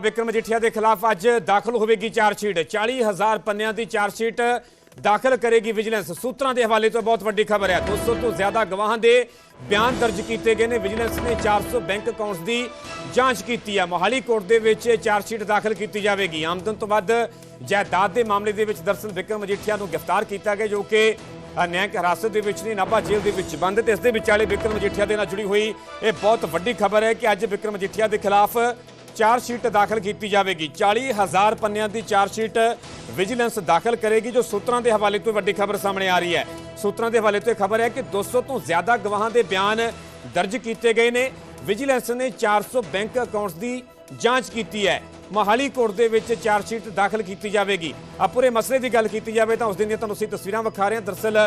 ਵਿਕਰਮ ਮਜੀਠੀਆ ਦੇ ਖਿਲਾਫ ਅੱਜ ਦਾਖਲ ਹੋਵੇਗੀ ਚਾਰਜਸ਼ੀਟ 40000 ਪੰਨਿਆਂ ਦੀ ਚਾਰਜਸ਼ੀਟ ਦਾਖਲ ਕਰੇਗੀ ਵਿਜੀਲੈਂਸ। ਸੂਤਰਾਂ ਦੇ ਹਵਾਲੇ ਤੋਂ ਬਹੁਤ ਵੱਡੀ ਖਬਰ ਹੈ। 200 ਤੋਂ ਜ਼ਿਆਦਾ ਗਵਾਹਾਂ ਦੇ ਬਿਆਨ ਦਰਜ ਕੀਤੇ ਗਏ ਨੇ। ਵਿਜੀਲੈਂਸ ਨੇ 400 ਬੈਂਕ ਅਕਾਊਂਟਸ ਦੀ ਜਾਂਚ ਕੀਤੀ ਹੈ। ਮੋਹਾਲੀ ਕੋਰਟ ਦੇ ਵਿੱਚ ਚਾਰਜਸ਼ੀਟ ਦਾਖਲ ਕੀਤੀ ਜਾਵੇਗੀ। ਆਮਦਨ ਤੋਂ ਵੱਧ ਜਾਇਦਾਦ ਦੇ ਮਾਮਲੇ ਦੇ ਵਿੱਚ ਦਰਸਲ ਵਿਕਰਮ ਮਜੀਠੀਆ ਨੂੰ ਗ੍ਰਿਫਤਾਰ ਕੀਤਾ ਗਿਆ ਜੋ ਕਿ ਅ, ਹਿਰਾਸਤ ਦੇ ਵਿੱਚ ਨੇ ਨਾਭਾ ਜੇਲ੍ਹ ਦੇ ਵਿੱਚ ਬੰਦ ਤੇ ਇਸ ਦੇ ਵਿਚਾਲੇ ਵਿਕਰਮ ਮਜੀਠੀਆ ਦੇ ਨਾਲ ਜੁੜੀ ਹੋਈ ਇਹ ਬਹੁਤ ਵੱਡੀ ਖਬਰ ਹੈ ਕਿ ਅੱਜ ਵਿਕਰਮ ਮਜੀਠੀਆ ਦੇ ਖਿਲਾਫ ਚਾਰਜ ਸ਼ੀਟ ਦਾਖਲ ਕੀਤੀ ਜਾਵੇਗੀ। 40000 ਪੰਨਿਆਂ ਦੀ ਚਾਰਜ ਸ਼ੀਟ ਵਿਜੀਲੈਂਸ ਦਾਖਲ ਕਰੇਗੀ, ਜੋ ਸੂਤਰਾਂ ਦੇ ਹਵਾਲੇ ਤੋਂ ਵੱਡੀ ਖਬਰ ਸਾਹਮਣੇ ਆ ਰਹੀ ਹੈ। ਸੂਤਰਾਂ ਦੇ ਹਵਾਲੇ ਤੋਂ ਇਹ ਖਬਰ ਹੈ ਕਿ 200 ਤੋਂ ਜ਼ਿਆਦਾ ਗਵਾਹਾਂ ਦੇ ਬਿਆਨ ਦਰਜ ਕੀਤੇ ਗਏ ਨੇ। ਵਿਜੀਲੈਂਸ ਨੇ 400 ਬੈਂਕ ਅਕਾਊਂਟਸ ਦੀ ਜਾਂਚ ਕੀਤੀ ਹੈ। ਮੋਹਾਲੀ ਕੋਰਟ ਦੇ ਵਿੱਚ ਚਾਰਜ ਸ਼ੀਟ ਦਾਖਲ ਕੀਤੀ ਜਾਵੇਗੀ। ਆ ਪੂਰੇ ਮਸਲੇ ਦੀ ਗੱਲ ਕੀਤੀ ਜਾਵੇ ਤਾਂ ਉਸ ਦਿਨ ਦੀਆਂ ਤੁਹਾਨੂੰ ਅਸੀਂ ਤਸਵੀਰਾਂ ਵਿਖਾ ਰਹੇ ਹਾਂ। ਦਰਸਲ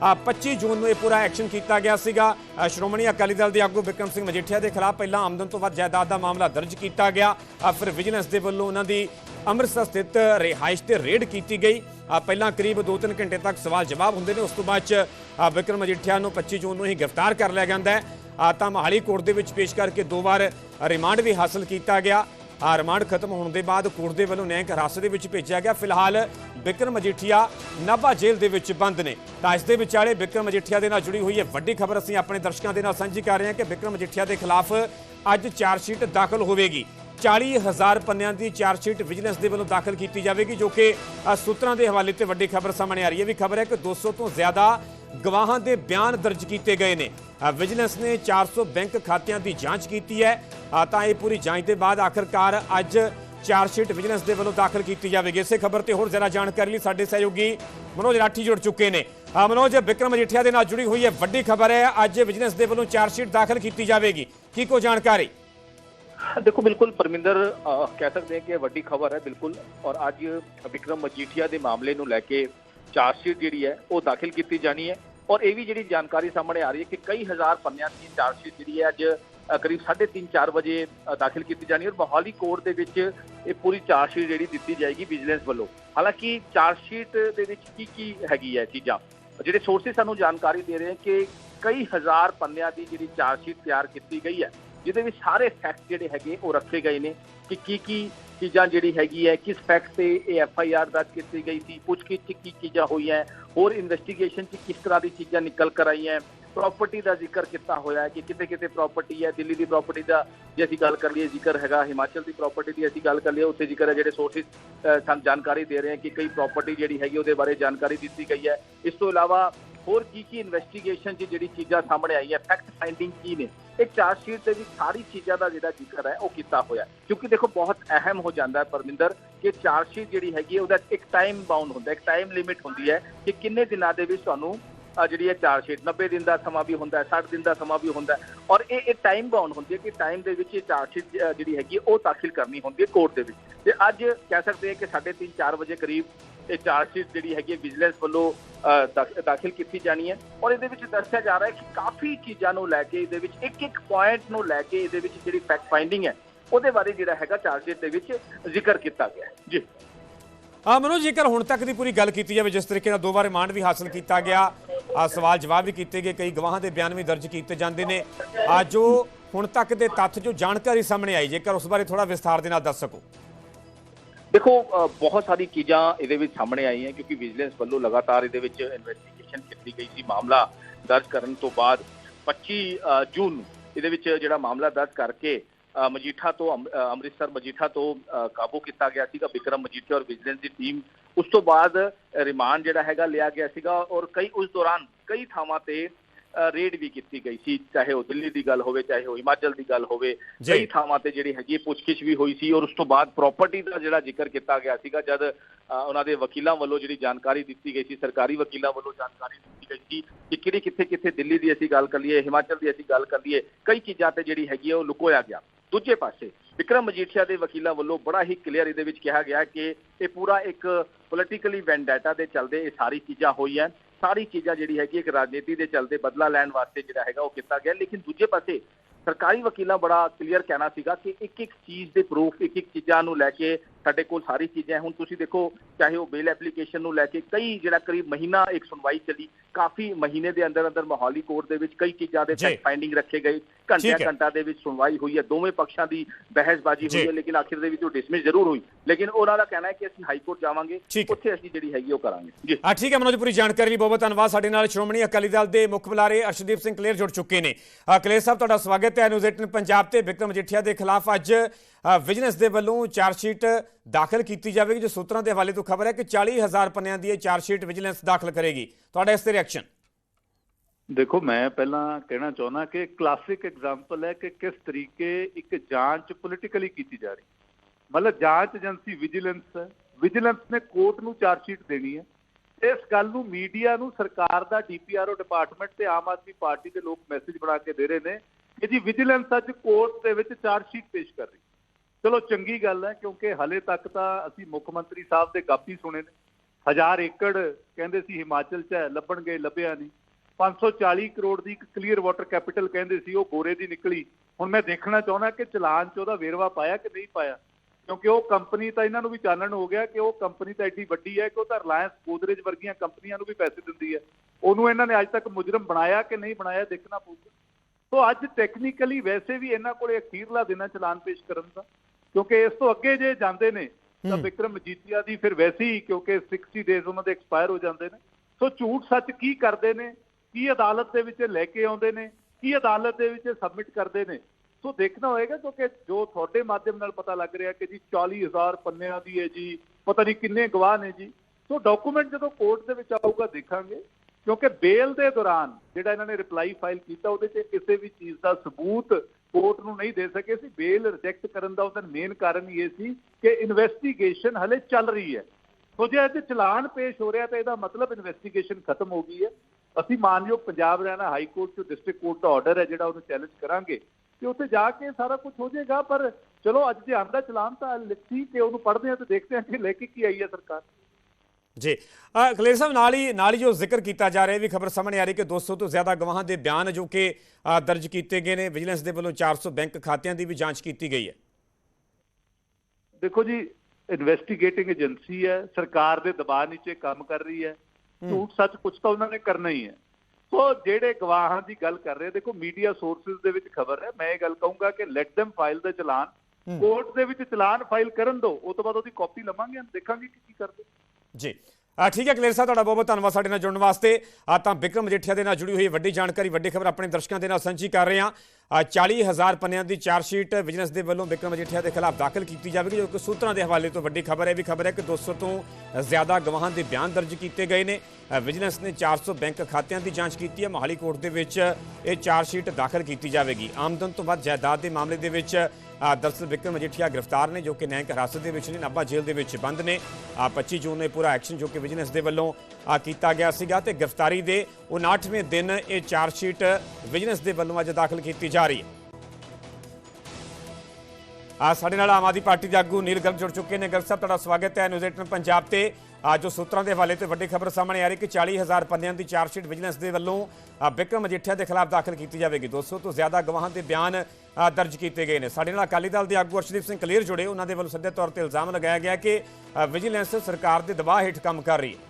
25 ਜੂਨ ਨੂੰ ਇਹ ਪੂਰਾ ਐਕਸ਼ਨ ਕੀਤਾ ਗਿਆ ਸੀਗਾ। ਸ਼੍ਰੋਮਣੀ ਅਕਾਲੀ ਦਲ ਦੇ ਆਗੂ ਵਿਕਰਮ ਸਿੰਘ ਮਜੀਠੀਆ ਦੇ ਖਿਲਾਫ ਪਹਿਲਾਂ ਆਮਦਨ ਤੋਂ ਵੱਧ ਜਾਇਦਾਦ ਦਾ ਮਾਮਲਾ ਦਰਜ ਕੀਤਾ ਗਿਆ। ਫਿਰ ਵਿਜੀਲੈਂਸ ਦੇ ਵੱਲੋਂ ਉਹਨਾਂ ਦੀ ਅੰਮ੍ਰਿਤਸਰ ਸਥਿਤ ਰਿਹਾਇਸ਼ ਤੇ ਰੇਡ ਕੀਤੀ ਗਈ। ਪਹਿਲਾਂ ਕਰੀਬ 2-3 ਘੰਟੇ ਤੱਕ ਸਵਾਲ ਜਵਾਬ ਹੁੰਦੇ ਨੇ, ਉਸ ਤੋਂ ਬਾਅਦ ਚ ਆ ਵਿਕਰਮ ਮਜੀਠੀਆ ਨੂੰ 25 ਜੂਨ ਨੂੰ ਹੀ ਗ੍ਰਿਫਤਾਰ ਕਰ ਲਿਆ ਜਾਂਦਾ ਹੈ। ਤਾਂ ਮੋਹਾਲੀ ਕੋਰਟ ਦੇ ਵਿੱਚ ਪੇਸ਼ ਕਰਕੇ ਦੋ ਵਾਰ ਰਿਮਾਂਡ ਵੀ ਹਾਸਲ ਕੀਤਾ ਗਿਆ। ਰਿਮਾਂਡ ਖਤਮ ਹੋਣ ਦੇ ਬਾਅਦ ਕੋਰਟ ਦੇ ਵੱਲੋਂ ਨਿਆਂਇਕ ਹਿਰਾਸਤ ਦੇ ਵਿੱਚ ਭੇਜਿਆ ਗਿਆ। ਫਿਲਹਾਲ ਬਿਕਰਮ ਮਜੀਠੀਆ ਨਾਭਾ ਜੇਲ੍ਹ ਦੇ ਵਿੱਚ ਬੰਦ ਨੇ। ਤਾਂ ਇਸ ਦੇ ਵਿਚਾਲੇ ਬਿਕਰਮ ਮਜੀਠੀਆ ਦੇ ਨਾਲ ਜੁੜੀ ਹੋਈ ਹੈ ਵੱਡੀ ਖਬਰ ਅਸੀਂ ਆਪਣੇ ਦਰਸ਼ਕਾਂ ਦੇ ਨਾਲ ਸਾਂਝੀ ਕਰ ਰਹੇ ਹਾਂ ਕਿ ਬਿਕਰਮ ਮਜੀਠੀਆ ਦੇ ਖਿਲਾਫ ਅੱਜ ਚਾਰਜ ਸ਼ੀਟ ਦਾਖਲ ਹੋਵੇਗੀ। 40000 ਪੰਨਿਆਂ ਦੀ ਚਾਰਜ ਸ਼ੀਟ ਵਿਜੀਲੈਂਸ ਦੇ ਵੱਲੋਂ ਦਾਖਲ ਕੀਤੀ ਜਾਵੇਗੀ, ਜੋ ਕਿ ਸੂਤਰਾਂ ਦੇ ਹਵਾਲੇ ਤੇ ਵੱਡੀ ਖਬਰ ਸਾਹਮਣੇ ਆ ਰਹੀ ਹੈ। ਵੀ ਖਬਰ ਹੈ ਕਿ 200 ਤੋਂ ਜ਼ਿਆਦਾ ਗਵਾਹਾਂ ਦੇ ਬਿਆਨ ਦਰਜ ਕੀਤੇ ਗਏ ਨੇ। ਵਿਜੀਲੈਂਸ ਨੇ 400 ਬੈਂਕ ਖਾਤਿਆਂ ਦੀ ਜਾਂਚ ਕੀਤੀ ਹੈ। ਤਾਂ ਇਹ ਪੂਰੀ ਜਾਂਚ ਦੇ ਬਾਅਦ ਆਖਰਕਾਰ ਅੱਜ ਚਾਰਜ ਸ਼ੀਟ ਵਿਜੀਲੈਂਸ ਦੇ ਵੱਲੋਂ ਦਾਖਲ ਕੀਤੀ ਜਾਵੇਗੀ। ਇਸੇ ਖਬਰ ਤੇ ਹੋਰ ਜ਼ਿਆਦਾ ਜਾਣਕਾਰੀ ਲਈ ਸਾਡੇ ਸਹਿਯੋਗੀ ਮਨੋਜ ਰਾਠੀ ਜੁੜ ਚੁੱਕੇ ਨੇ। ਮਨੋਜ ਵਿਕਰਮ ਮਜੀਠੀਆ ਦੇ ਨਾਲ ਜੁੜੀ ਹੋਈ ਹੈ ਵੱਡੀ ਖਬਰ ਹੈ। ਅੱਜ ਵਿਜੀਲੈਂਸ ਦੇ ਵੱਲੋਂ ਚਾਰਜ ਸ਼ੀਟ ਦਾਖਲ ਕੀਤੀ ਜਾਵੇਗੀ। ਕੀ ਕੋ ਜਾਣਕਾਰੀ? ਦੇਖੋ ਬਿਲਕੁਲ ਪਰਮਿੰਦਰ ਅਹ, ਕਹਿ ਸਕਦੇ ਹਾਂ ਕਿ ਇਹ ਵੱਡੀ ਖਬਰ ਹੈ ਬਿਲਕੁਲ। ਔਰ ਅੱਜ ਵਿਕਰਮ ਮਜੀਠੀਆ ਦੇ ਮਾਮਲੇ ਚਾਰਜਸ਼ੀਟ ਜਿਹੜੀ ਹੈ ਉਹ ਦਾਖਲ ਕੀਤੀ ਜਾਣੀ ਹੈ। ਔਰ ਇਹ ਵੀ ਜਿਹੜੀ ਜਾਣਕਾਰੀ ਸਾਹਮਣੇ ਆ ਰਹੀ ਹੈ ਕਿ ਕਈ ਹਜ਼ਾਰ ਪੰਨਿਆਂ ਦੀ ਚਾਰਜਸ਼ੀਟ ਜਿਹੜੀ ਹੈ ਅੱਜ ਅਹ, ਕਰੀਬ 3:30 4 ਵਜੇ ਦਾਖਲ ਕੀਤੀ ਜਾਣੀ ਔਰ ਮੋਹਾਲੀ ਕੋਰਟ ਦੇ ਵਿੱਚ ਇਹ ਪੂਰੀ ਚਾਰਜਸ਼ੀਟ ਜਿਹੜੀ ਦਿੱਤੀ ਜਾਏਗੀ ਵਿਜੀਲੈਂਸ ਵੱਲੋਂ। ਹਾਲਾਂਕਿ ਚਾਰਜਸ਼ੀਟ ਦੇ ਵਿੱਚ ਕੀ ਕੀ ਹੈਗੀ ਹੈ ਚੀਜ਼ਾਂ? ਜਿਹੜੇ ਸੋਰਸਿਸ ਸਾਨੂੰ ਜਾਣਕਾਰੀ ਦੇ ਰਹੇ ਹਨ ਕਿ ਕਈ ਹਜ਼ਾਰ ਪੰਨਿਆਂ ਦੀ ਜਿਹੜੀ ਚਾਰਜਸ਼ੀਟ ਤਿਆਰ ਕੀਤੀ ਗਈ ਹੈ। ਜਿਹਦੇ ਵਿੱਚ ਸਾਰੇ ਫੈਕਟ ਜਿਹੜੇ ਹੈਗੇ ਉਹ ਰੱਖੇ ਗਏ ਨੇ ਕਿ ਕੀ ਕੀ ਚੀਜ਼ਾਂ ਜਿਹੜੀ ਹੈਗੀ ਹੈ, ਕਿਸ ਫੈਕਟ ਤੇ ਇਹ ਐਫ ਆਈ ਆਰ ਦਰਜ ਕੀਤੀ ਗਈ ਸੀ, ਪੁੱਛਗਿੱਛ 'ਚ ਕੀ ਚੀਜ਼ਾਂ ਹੋਈਆਂ, ਹੋਰ ਇਨਵੈਸਟੀਗੇਸ਼ਨ 'ਚ ਕਿਸ ਤਰ੍ਹਾਂ ਦੀ ਚੀਜ਼ਾਂ ਨਿਕਲ ਕਰ ਆਈਆਂ ਪ੍ਰਾਪਰਟੀ ਦਾ ਜ਼ਿਕਰ ਕੀਤਾ ਹੋਇਆ ਹੈ, ਕਿ ਕਿਤੇ ਕਿਤੇ ਪ੍ਰਾਪਰਟੀ ਹੈ, ਦਿੱਲੀ ਦੀ ਪ੍ਰਾਪਰਟੀ ਦਾ ਜੇ ਅਸੀਂ ਗੱਲ ਕਰ ਲਈਏ, ਜ਼ਿਕਰ ਹੈਗਾ, ਹਿਮਾਚਲ ਦੀ ਪ੍ਰਾਪਰਟੀ ਦੀ ਅਸੀਂ ਗੱਲ ਕਰ ਲਈਏ, ਉੱਥੇ ਜ਼ਿਕਰ ਹੈ, ਜਿਹੜੇ ਸੋਰਸਿਸ ਸਾਨੂੰ ਜਾਣਕਾਰੀ ਦੇ ਰਹੇ ਹਨ ਕਿ ਕਈ ਪ੍ਰਾਪਰਟੀ ਜਿਹੜੀ ਹੈਗੀ ਉਹਦੇ ਬਾਰੇ ਜਾਣਕਾਰੀ ਦਿੱਤੀ ਗਈ ਹੈ। ਇਸ ਤੋਂ ਇਲਾਵਾ ਹੋਰ ਕੀ ਕੀ ਇਨਵੈਸਟੀਗੇਸ਼ਨ 'ਚ ਜਿਹੜੀ ਚੀਜ਼ਾਂ ਸਾਹਮਣੇ ਆਈਆਂ ਫੈਕਟ ਫਾਈਂਡਿੰਗ ਕੀ ਨੇ? ਇੱਕ ਚਾਰਜ ਸ਼ੀਟ ਦੇ ਵਿੱਚ ਸਾਰੀ ਚੀਜ਼ਾਂ ਦਾ ਜਿਹੜਾ ਜ਼ਿਕਰ ਹੈ, ਉਹ ਕੀਤਾ ਹੋਇਆ ਕਿਉਂਕਿ ਦੇਖੋ, ਬਹੁਤ ਅਹਿਮ ਹੋ ਜਾਂਦਾ ਹੈ ਪਰਮਿੰਦਰ, ਕਿ ਚਾਰਜ ਸ਼ੀਟ ਜਿਹੜੀ ਹੈਗੀ ਹੈ, ਉਹਦਾ ਇੱਕ ਟਾਈਮ ਬਾਉਂਡ ਹੁੰਦਾ ਇੱਕ ਟਾਈਮ ਲਿਮਿਟ ਹੁੰਦੀ ਹੈ ਕਿ ਕਿੰਨੇ ਦਿਨਾਂ ਦੇ ਵਿੱਚ ਤੁਹਾਨੂੰ ਜਿਹੜੀ ਹੈ ਚਾਰਜ ਸ਼ੀਟ 90 ਦਿਨ ਦਾ ਸਮਾਂ ਵੀ ਹੁੰਦਾ ਹੈ 60 ਦਿਨ ਦਾ ਸਮਾਂ ਵੀ ਹੁੰਦਾ ਹੈ। ਔਰ ਇਹ ਇੱਕ ਟਾਈਮ ਬਾਉਂਡ ਹੁੰਦੀ ਹੈ ਕਿ ਟਾਈਮ ਦੇ ਵਿੱਚ ਇਹ ਚਾਰਜ ਸ਼ੀਟ ਜਿਹੜੀ ਹੈਗੀ ਹੈ, ਉਹ ਦਾਖਲ ਕਰਨੀ ਹੁੰਦੀ ਹੈ ਕੋਰਟ ਦੇ ਵਿੱਚ। ਤੇ ਅੱਜ ਕਹਿ ਸਕਦੇ ਹਾਂ ਕਿ 3:30 4 ਵਜੇ ਕਰੀਬ ਇਹ ਚਾਰਜ ਸ਼ੀਟ ਜਿਹੜੀ ਹੈਗੀ ਵਿਜੀਲੈਂਸ ਵੱਲੋਂ ਦਾਖਲ ਕੀਤੀ ਜਾਣੀ ਹੈ। ਔਰ ਇਹਦੇ ਵਿੱਚ ਦੱਸਿਆ ਜਾ ਰਿਹਾ ਹੈ ਕਿ ਕਾਫੀ ਚੀਜ਼ਾਂ ਨੂੰ ਲੈ ਕੇ ਇਹਦੇ ਵਿੱਚ ਇੱਕ ਇੱਕ ਪੁਆਇੰਟ ਨੂੰ ਲੈ ਕੇ ਇਹਦੇ ਵਿੱਚ ਜਿਹੜੀ ਫੈਕਟ ਫਾਈਂਡਿੰਗ ਹੈ, ਉਹਦੇ ਬਾਰੇ ਜਿਹੜਾ ਹੈਗਾ ਚਾਰਜ ਸ਼ੀਟ ਦੇ ਵਿੱਚ ਜ਼ਿਕਰ ਕੀਤਾ ਗਿਆ ਜੀ। ਆ ਮਨੋਜ, ਜੇਕਰ ਹੁਣ ਤੱਕ ਦੀ ਪੂਰੀ ਗੱਲ ਕੀਤੀ ਜਾਵੇ, ਜਿਸ ਤਰੀਕੇ ਨਾਲ ਦੋ ਵਾਰ ਰਿਮਾਂਡ ਵੀ ਹਾਸਲ ਕੀਤਾ ਗਿਆ ਆ ਸਵਾਲ ਜਵਾਬ ਵੀ ਕੀਤੇ ਗਏ, ਕਈ ਗਵਾਹਾਂ ਦੇ ਬਿਆਨ ਵੀ ਦਰਜ ਕੀਤੇ ਜਾਂਦੇ ਨੇ ਆ ਜੋ ਹੁਣ ਤੱਕ ਦੇ ਤੱਥ, ਜੋ ਜਾਣਕਾਰੀ ਸਾਹਮਣੇ ਆਈ, ਜੇਕਰ ਉਸ ਬਾਰੇ ਥੋੜਾ ਵਿਸਥਾਰ ਦੇ ਨਾਲ ਦੱਸ ਸਕੋ। ਦੇਖੋ ਬਹੁਤ ਸਾਰੀ ਚੀਜ਼ਾਂ ਇਹਦੇ ਵਿੱਚ ਸਾਹਮਣੇ ਆਈਆਂ ਕਿਉਂਕਿ ਵਿਜੀਲੈਂਸ ਵੱਲੋਂ ਲਗਾਤਾਰ ਇਹਦੇ ਵਿੱਚ ਇਨਵੈਸਟੀਗੇਸ਼ਨ ਕੀਤੀ ਗਈ ਸੀ। ਮਾਮਲਾ ਦਰਜ ਕਰਨ ਤੋਂ ਬਾਅਦ 25 ਜੂਨ ਇਹਦੇ ਵਿੱਚ ਜਿਹੜਾ ਮਾਮਲਾ ਦਰਜ ਕਰਕੇ ਮਜੀਠਾ ਤੋਂ ਅੰਮ- ਅੰਮ੍ਰਿਤਸਰ ਮਜੀਠਾ ਤੋਂ ਕਾਬੂ ਕੀਤਾ ਗਿਆ ਸੀਗਾ ਵਿਕਰਮ ਮਜੀਠਾ ਔਰ ਵਿਜੀਲੈਂਸ ਦੀ ਟੀਮ ਉਸ ਤੋਂ ਬਾਅਦ ਰਿਮਾਂਡ ਜਿਹੜਾ ਹੈਗਾ ਲਿਆ ਗਿਆ ਸੀਗਾ ਔਰ ਕਈ, ਉਸ ਦੌਰਾਨ ਕਈ ਥਾਵਾਂ ਤੇ ਰੇਡ ਵੀ ਕੀਤੀ ਗਈ ਸੀ ਚਾਹੇ ਉਹ ਦਿੱਲੀ ਦੀ ਗੱਲ ਹੋਵੇ ਚਾਹੇ ਉਹ ਹਿਮਾਚਲ ਦੀ ਗੱਲ ਹੋਵੇ। ਕਈ ਥਾਵਾਂ ਤੇ ਜਿਹੜੀ ਹੈਗੀ ਪੁੱਛਗਿੱਛ ਵੀ ਹੋਈ ਸੀ ਔਰ ਉਸ ਤੋਂ ਬਾਅਦ ਪ੍ਰਾਪਰਟੀ ਦਾ ਜਿਹੜਾ ਜ਼ਿਕਰ ਕੀਤਾ ਗਿਆ ਸੀਗਾ ਜਦ ਉਹਨਾਂ ਦੇ ਵਕੀਲਾਂ ਵੱਲੋਂ ਜਿਹੜੀ ਜਾਣਕਾਰੀ ਦਿੱਤੀ ਗਈ ਸੀ ਸਰਕਾਰੀ ਵਕੀਲਾਂ ਵੱਲੋਂ ਜਾਣਕਾਰੀ ਦਿੱਤੀ ਗਈ ਸੀ ਕਿ ਕਿਹੜੀ ਕਿੱਥੇ ਕਿੱਥੇ ਦਿੱਲੀ ਦੀ ਅਸੀਂ ਗੱਲ ਕਰ ਲਈਏ ਹਿਮਾਚਲ ਦੀ ਅਸੀਂ ਗੱਲ ਕਰ ਲਈਏ ਕਈ ਚੀਜ਼ਾਂ ਤੇ ਜਿਹੜੀ ਹੈਗੀ ਉਹ ਲੁਕੋਇਆ ਗਿਆ। ਦੂਜੇ ਪਾਸੇ ਵਿਕਰਮ ਮਜੀਠੀਆ ਦੇ ਵਕੀਲਾਂ ਵੱਲੋਂ ਬੜਾ ਹੀ ਕਲੀਅਰ ਇਹਦੇ ਵਿੱਚ ਕਿਹਾ ਗਿਆ ਕਿ ਇਹ ਪੂਰਾ ਇੱਕ ਪੋਲੀਟੀਕਲੀ ਵੈਂਡੇਟਾ ਦੇ ਚੱਲਦੇ ਇਹ ਸਾਰੀ ਚੀਜ਼ਾਂ ਹੋਈਆਂ। ਸਾਰੀ ਚੀਜ਼ਾਂ ਜਿਹੜੀ ਹੈਗੀ ਇੱਕ ਰਾਜਨੀਤੀ ਦੇ ਚਲਦੇ ਬਦਲਾ ਲੈਣ ਵਾਸਤੇ ਜਿਹੜਾ ਹੈਗਾ ਉਹ ਕੀਤਾ ਗਿਆ। ਲੇਕਿਨ ਦੂਜੇ ਪਾਸੇ ਸਰਕਾਰੀ ਵਕੀਲਾਂ ਬੜਾ ਕਲੀਅਰ ਕਹਿਣਾ ਸੀਗਾ ਕਿ ਇੱਕ ਇੱਕ ਚੀਜ਼ ਦੇ ਪ੍ਰੂਫ ਇੱਕ ਇੱਕ ਚੀਜ਼ਾਂ ਨੂੰ ਲੈ ਕੇ ਸਾਡੇ ਕੋਲ ਸਾਰੀ ਚੀਜ਼ਾਂ। ਹੁਣ ਤੁਸੀਂ ਦੇਖੋ ਚਾਹੇ ਉਹ ਬੇਲ ਐਪਲੀਕੇਸ਼ਨ ਨੂੰ ਲੈ ਕੇ ਕਈ ਜਿਹੜਾ ਕਰੀਬ ਮਹੀਨਾ ਇੱਕ ਸੁਣਵਾਈ ਚੱਲੀ ਕਾਫੀ ਮਹੀਨੇ ਦੇ ਅੰਦਰ ਅੰਦਰ ਮੋਹਾਲੀ ਕੋਰਟ ਦੇ ਵਿੱਚ ਕਈ ਚੀਜ਼ਾਂ ਦੇ। ਫੈਕਟ ਫਾਈਂਡਿੰਗ ਰੱਖੇ ਗਏ ਘੰਟੇ ਠੀਕ ਹੈ। ਘੰਟਾ ਦੇ ਵਿੱਚ ਸੁਣਵਾਈ ਹੋਈ ਹੈ ਦੋਵੇਂ ਪੱਖਾਂ ਦੀ ਬਹਿਸਬਾਜ਼ੀ। ਹੋਈ ਹੈ ਲੇਕਿਨ ਆਖਿਰ ਦੇ ਵਿੱਚ ਉਹ ਡਿਸਮਿਸ ਜ਼ਰੂਰ ਹੋਈ ਲੇਕਿਨ ਉਹਨਾਂ ਦਾ ਕਹਿਣਾ ਹੈ ਕਿ ਅਸੀਂ ਹਾਈ ਕੋਰਟ ਜਾਵਾਂਗੇ। ਉੱਥੇ ਅਸੀਂ ਜਿਹੜੀ ਹੈਗੀ ਉਹ ਕਰਾਂਗੇ ਜੀ ਆ ਠੀਕ ਹੈ ਮਨੋਜ ਪੂਰੀ ਜਾਣਕਾਰੀ ਲਈ ਬਹੁਤ ਧੰਨਵਾਦ ਸਾਡੇ ਨਾਲ ਸ਼੍ਰੋਮਣੀ ਅਕਾਲੀ ਦਲ ਦੇ ਮੁੱਖ ਬੁਲਾਰੇ ਅਰਸ਼ਦੀਪ ਸਿੰਘ ਕਲੇਰ ਜੁੜ ਚੁੱਕੇ ਨੇ ਕਲੇਰ ਸਾਹਿਬ ਤੁਹਾਡਾ ਸਵਾਗਤ ਹੈ ਨਿਊਜ਼ 18 ਪੰਜਾਬ ਤੇ ਵਿਕਰਮ ਮਜੀਠੀਆ ਦੇ ਖਿਲਾਫ ਅੱਜ ਵਿਜੀਲੈਂਸ ਦੇ ਵੱਲੋਂ ਚਾਰਜਸ਼ੀਟ ਦਾਖਲ ਕੀਤੀ ਜਾਵੇਗੀ, ਜੋ ਸੂਤਰਾਂ ਦੇ ਹਵਾਲੇ ਤੋਂ ਖਬਰ ਹੈ ਕਿ 40000 ਪੰਨਿਆਂ ਦੀ ਇਹ ਚਾਰਜਸ਼ੀਟ ਵਿਜੀਲੈਂਸ ਦਾਖਲ ਕਰੇਗੀ। ਤੁਹਾਡਾ ਇਸ ਤੇ ਰਿਐਕਸ਼ਨ ਦੇਖੋ, ਮੈਂ ਪਹਿਲਾਂ ਕਹਿਣਾ ਚਾਹੁੰਦਾ ਕਿ ਕਲਾਸਿਕ ਐਗਜ਼ਾਮਪਲ ਹੈ ਕਿ ਕਿਸ ਤਰੀਕੇ ਇੱਕ ਜਾਂਚ ਪੋਲੀਟੀਕਲੀ ਕੀਤੀ ਜਾ ਰਹੀ ਮਤਲਬ ਜਾਂਚ ਏਜੰਸੀ ਵਿਜੀਲੈਂਸ ਹੈ। ਵਿਜੀਲੈਂਸ ਨੇ ਕੋਰਟ ਨੂੰ ਚਾਰਜ ਸ਼ੀਟ ਦੇਣੀ ਹੈ। ਇਸ ਗੱਲ ਨੂੰ ਮੀਡੀਆ ਨੂੰ, ਸਰਕਾਰ ਦਾ ਡੀਪੀਆਰਓ ਡਿਪਾਰਟਮੈਂਟ ਤੇ ਆਮ ਆਦਮੀ ਪਾਰਟੀ ਦੇ ਲੋਕ ਮੈਸੇਜ ਬਣਾ ਕੇ ਦੇ ਰਹੇ ਨੇ ਕਿ ਜੀ ਵਿਜੀਲੈਂਸ ਅੱਜ ਕੋਰਟ ਦੇ ਵਿੱਚ ਚਾਰਜ ਸ਼ੀਟ ਪੇਸ਼ ਕਰ ਰਹੀ ਚਲੋ ਚੰਗੀ ਗੱਲ ਹੈ, ਕਿਉਂਕਿ ਹਲੇ ਤੱਕ ਤਾਂ ਅਸੀਂ ਮੁੱਖ ਮੰਤਰੀ ਸਾਹਿਬ ਦੇ ਗਾਪੀ ਸੁਣੇ ਨੇ। ਹਜ਼ਾਰ ਏਕੜ ਕਹਿੰਦੇ ਸੀ ਹਿਮਾਚਲ 'ਚ ਹੈ, ਲੱਭਣ ਗਏ, ਲੱਭਿਆ ਨਹੀਂ। 540 ਕਰੋੜ ਦੀ ਇੱਕ ਕਲੀਅਰ ਵਾਟਰ ਕੈਪੀਟਲ ਕਹਿੰਦੇ ਸੀ, ਉਹ ਗੋਰੇ ਦੀ ਨਿਕਲੀ। ਹੁਣ ਮੈਂ ਦੇਖਣਾ ਚਾਹੁੰਦਾ ਕਿ ਚਲਾਨ 'ਚ ਉਹਦਾ ਵੇਰਵਾ ਪਾਇਆ ਕਿ ਨਹੀਂ ਪਾਇਆ? ਕਿਉਂਕਿ ਉਹ ਕੰਪਨੀ ਤਾਂ ਇਹਨਾਂ ਨੂੰ ਵੀ ਚਾਨਣ ਹੋ ਗਿਆ ਕਿ ਉਹ ਕੰਪਨੀ ਤਾਂ ਐਡੀ ਵੱਡੀ ਹੈ ਕਿ ਉਹ ਤਾਂ ਰਿਲਾਇੰਸ ਗੋਦਰੇਜ ਵਰਗੀਆਂ ਕੰਪਨੀਆਂ ਨੂੰ ਵੀ ਪੈਸੇ ਦਿੰਦੀ ਹੈ। ਉਹਨੂੰ ਇਹਨਾਂ ਨੇ ਅੱਜ ਤੱਕ ਮੁਜਰਮ ਬਣਾਇਆ ਕਿ ਨਹੀਂ ਬਣਾਇਆ, ਦੇਖਣਾ ਪਊਗਾ। ਸੋ ਅੱਜ ਟੈਕਨੀਕਲੀ ਵੈਸੇ ਵੀ ਇਹਨਾਂ ਕੋਲੇ ਅਖੀਰਲਾ ਦਿਨ ਚਲਾਨ ਪੇਸ਼ ਕਰਨ ਦਾ। ਕਿਉਂਕਿ ਇਸ ਤੋਂ ਅੱਗੇ ਜੇ ਜਾਂਦੇ ਨੇ ਤਾਂ ਵਿਕਰਮ ਮਜੀਠੀਆ ਦੀ ਫਿਰ ਵੈਸੇ ਹੀ ਕਿਉਂਕਿ 60 ਡੇਜ਼ ਉਹਨਾਂ ਦੇ ਐਕਸਪਾਇਰ ਹੋ ਜਾਂਦੇ ਨੇ। ਸੋ ਝੂਠ ਸੱਚ ਕੀ ਕਰਦੇ ਨੇ? ਕੀ ਅਦਾਲਤ ਦੇ ਵਿੱਚ ਲੈ ਕੇ ਆਉਂਦੇ ਨੇ? ਕੀ ਅਦਾਲਤ ਦੇ ਵਿੱਚ ਸਬਮਿਟ ਕਰਦੇ ਨੇ? ਸੋ ਦੇਖਣਾ ਹੋਏਗਾ ਕਿਉਂਕਿ ਜੋ ਤੁਹਾਡੇ ਮਾਧਿਅਮ ਨਾਲ ਪਤਾ ਲੱਗ ਰਿਹਾ ਕਿ ਜੀ 40000 ਪੰਨਿਆਂ ਦੀ ਹੈ ਜੀ ਪਤਾ ਨਹੀਂ ਕਿੰਨੇ ਗਵਾਹ ਨੇ ਜੀ। ਸੋ ਡਾਕੂਮੈਂਟ ਜਦੋਂ ਕੋਰਟ ਦੇ ਵਿੱਚ ਆਊਗਾ ਦੇਖਾਂਗੇ। ਕਿਉਂਕਿ ਬੇਲ ਦੇ ਦੌਰਾਨ ਜਿਹੜਾ ਇਹਨਾਂ ਨੇ ਰਿਪਲਾਈ ਫਾਈਲ ਕੀਤਾ ਉਹਦੇ 'ਚ ਕਿਸੇ ਵੀ ਚੀਜ਼ ਦਾ ਸਬੂਤ ਕੋਰਟ ਨੂੰ ਨਹੀਂ ਦੇ ਸਕੇ ਸੀ, ਬੇਲ ਰਿਜੈਕਟ ਕਰਨ ਦਾ ਉਹਦਾ ਮੇਨ ਕਾਰਨ ਇਹ ਸੀ ਕਿ ਇਨਵੈਸਟੀਗੇਸ਼ਨ ਹਲੇ ਚੱਲ ਰਹੀ ਹੈ। ਸੋ ਜੇ ਅੱਜ ਚਲਾਨ ਪੇਸ਼ ਹੋ ਰਿਹਾ ਤਾਂ ਇਹਦਾ ਮਤਲਬ ਇਨਵੈਸਟੀਗੇਸ਼ਨ ਖਤਮ ਹੋ ਗਈ ਹੈ। ਅਸੀਂ ਮਾਨਯੋਗ ਪੰਜਾਬ ਹਰਿਆਣਾ ਹਾਈ ਕੋਰਟ ਤੋਂ ਡਿਸਟ੍ਰਿਕਟ ਕੋਰਟ ਦਾ ਆਰਡਰ ਹੈ ਜਿਹੜਾ ਉਹਨੂੰ ਚੈਲੰਜ ਕਰਾਂਗੇ ਤੇ ਉੱਥੇ ਜਾ ਕੇ ਸਾਰਾ ਕੁਝ ਹੋ ਜਾਏਗਾ, ਪਰ ਚਲੋ ਅੱਜ ਜੇ ਆਂਦਾ ਚਲਾਨ ਤਾਂ ਲਿਖੀ ਤੇ ਉਹਨੂੰ ਪੜ੍ਹਦੇ ਆ ਤੇ ਦੇਖਦੇ ਆ ਕਿ ਲੈ ਕੇ ਕੀ ਆਈ ਹੈ ਸਰਕਾਰ। ਜੀ। ਅ, ਕਲੇਰ ਸਾਹਿਬ ਨਾਲ ਹੀ ਨਾਲ ਹੀ ਜੋ ਜ਼ਿਕਰ ਕੀਤਾ ਜਾ ਰਿਹਾ ਵੀ ਖਬਰ ਸਾਹਮਣੇ ਆ ਰਹੀ ਕਿ 200 ਤੋਂ ਜ਼ਿਆਦਾ ਗਵਾਹਾਂ ਦੇ ਬਿਆਨ ਜੋ ਕਿ ਦਰਜ ਕੀਤੇ ਗਏ ਨੇ ਵਿਜੀਲੈਂਸ ਦੇ ਵੱਲੋਂ 400 ਬੈਂਕ ਖਾਤਿਆਂ ਦੀ ਵੀ ਜਾਂਚ ਕੀਤੀ ਗਈ ਹੈ। ਦੇਖੋ ਜੀ ਇਨਵੈਸਟੀਗੇਟਿੰਗ ਏਜੰਸੀ ਹੈ ਸਰਕਾਰ ਦੇ ਦਬਾਅ ਨੀਚੇ ਕੰਮ ਕਰ ਰਹੀ ਹੈ। ਝੂਠ ਸੱਚ ਕੁਝ ਤਾਂ ਉਹਨਾਂ ਨੇ ਕਰਨਾ ਹੀ ਹੈ। ਸੋ ਜਿਹੜੇ ਗਵਾਹਾਂ ਦੀ ਗੱਲ ਕਰ ਰਹੇ ਦੇਖੋ ਮੀਡੀਆ ਸੋਰਸਸ ਦੇ ਵਿੱਚ ਖਬਰ ਹੈ। ਮੈਂ ਇਹ ਗੱਲ ਕਹੂੰਗਾ ਕਿ ਲੈਟ them ਫਾਈਲ ਦਾ ਚਲਾਨ। ਕੋਰਟ ਦੇ ਵਿੱਚ ਚਲਾਨ ਫਾਈਲ ਕਰਨ ਦਿਓ ਉਸ ਤੋਂ ਬਾਅਦ ਉਹਦੀ ਕਾਪੀ ਲਵਾਂਗੇ ਦੇਖਾਂਗੇ ਕਿ ਕੀ ਕਰਦੇ। ਜੀ। ਆ ਠੀਕ ਹੈ, ਕਲੇਰ ਸਾਹਿਬ, ਤੁਹਾਡਾ ਬਹੁਤ ਬਹੁਤ ਧੰਨਵਾਦ ਸਾਡੇ ਨਾਲ ਜੁੜਨ ਵਾਸਤੇ। ਆ ਤਾਂ ਵਿਕਰਮ ਮਜੀਠੀਆ ਦੇ ਨਾਲ ਜੁੜੀ ਹੋਈ ਵੱਡੀ ਜਾਣਕਾਰੀ, ਵੱਡੀ ਖਬਰ ਆਪਣੇ ਦਰਸ਼ਕਾਂ ਦੇ ਨਾਲ ਸਾਂਝੀ ਕਰ ਰਹੇ ਹਾਂ। ਆ 40000 ਪੰਨਿਆਂ ਦੀ ਚਾਰਜਸ਼ੀਟ ਵਿਜੀਲੈਂਸ ਦੇ ਵੱਲੋਂ ਵਿਕਰਮ ਮਜੀਠੀਆ ਦੇ ਖਿਲਾਫ ਦਾਖਲ ਕੀਤੀ ਜਾਵੇਗੀ, ਜੋ ਕਿ ਸੂਤਰਾਂ ਦੇ ਹਵਾਲੇ ਤੋਂ ਵੱਡੀ ਖਬਰ ਹੈ। ਇਹ ਵੀ ਖਬਰ ਹੈ ਕਿ 200 ਤੋਂ ਜ਼ਿਆਦਾ ਗਵਾਹਾਂ ਦੇ ਬਿਆਨ ਦਰਜ ਕੀਤੇ ਗਏ ਨੇ। ਵਿਜੀਲੈਂਸ ਨੇ 400 ਬੈਂਕ ਖਾਤਿਆਂ ਦੀ ਜਾਂਚ ਕੀਤੀ ਹੈ। ਮੋਹਾਲੀ ਕੋਰਟ ਦੇ ਵਿੱਚ ਇਹ ਚਾਰਜਸ਼ੀਟ ਦਾਖਲ ਕੀਤੀ ਜਾਵੇਗੀ। ਆਮਦਨ ਤੋਂ ਵੱਧ ਜਾਇਦਾਦ ਦੇ ਮਾਮਲੇ ਦੇ ਵਿੱਚ ਦਰਸਲ ਵਿਕਰਮ ਮਜੀਠੀਆ ਗ੍ਰਿਫਤਾਰ ਨੇ ਜੋ ਕਿ ਨਿਆਂਇਕ ਹਿਰਾਸਤ ਦੇ ਵਿੱਚ ਨੇ ਨਾਭਾ ਜੇਲ੍ਹ ਦੇ ਵਿੱਚ ਬੰਦ ਨੇ। ਅ, 25 ਜੂਨ ਨੇ ਪੂਰਾ ਐਕਸ਼ਨ ਜੋ ਕਿ ਵਿਜੀਲੈਂਸ ਦੇ ਵੱਲੋਂ ਕੀਤਾ ਗਿਆ ਸੀਗਾ ਤੇ ਗ੍ਰਿਫਤਾਰੀ ਦੇ 59ਵੇਂ ਦਿਨ ਇਹ ਚਾਰਜਸ਼ੀਟ ਵਿਜੀਲੈਂਸ ਦੇ ਵੱਲੋਂ ਅੱਜ ਦਾਖਲ ਕੀਤੀ ਜਾ ਰਹੀ ਹੈ। ਆ ਸਾਡੇ ਨਾਲ ਆਮ ਆਦਮੀ ਪਾਰਟੀ ਦੇ ਆਗੂ ਨੀਲ ਗਰਗ ਜੁੜ ਚੁੱਕੇ ਨੇ। ਗਰਗ ਸਾਹਿਬ ਤੁਹਾਡਾ ਸਵਾਗਤ ਹੈ। ਨਿਊਜ਼ 18 ਪੰਜਾਬ ਤੇ ਅੱਜ ਜੋ ਸੂਤਰਾਂ ਦੇ ਹਵਾਲੇ ਤੇ ਵੱਡੀ ਖਬਰ ਸਾਹਮਣੇ ਆ ਰਹੀ ਕਿ 40000 ਪੰਨਿਆਂ ਦੀ ਚਾਰਜਸ਼ੀਟ ਵਿਜੀਲੈਂਸ ਦੇ ਵੱਲੋਂ ਅ, ਵਿਕਰਮ ਮਜੀਠੀਆ ਦੇ ਖਿਲਾਫ ਦਾਖਲ ਕੀਤੀ ਜਾਵੇਗੀ। 200 ਤੋਂ ਜ਼ਿਆਦਾ ਗਵਾਹਾਂ ਦੇ ਬਿਆਨ ਦਰਜ ਕੀਤੇ ਗਏ ਨੇ। ਸਾਡੇ ਨਾਲ ਅਕਾਲੀ ਦਲ ਦੇ ਆਗੂ ਅਰਸ਼ਦੀਪ ਸਿੰਘ ਕਲੀਅਰ ਜੁੜੇ। ਉਹਨਾਂ ਦੇ ਵੱਲੋਂ ਸਿੱਧੇ ਤੌਰ ਤੇ ਇਲਜ਼ਾਮ ਲਗਾਇਆ ਗਿਆ ਕਿ ਵਿਜੀਲੈਂਸ ਸਰਕਾਰ ਦੇ ਦਬਾਅ ਹੇਠ ਕੰਮ ਕਰ ਰਹੀ ਹੈ।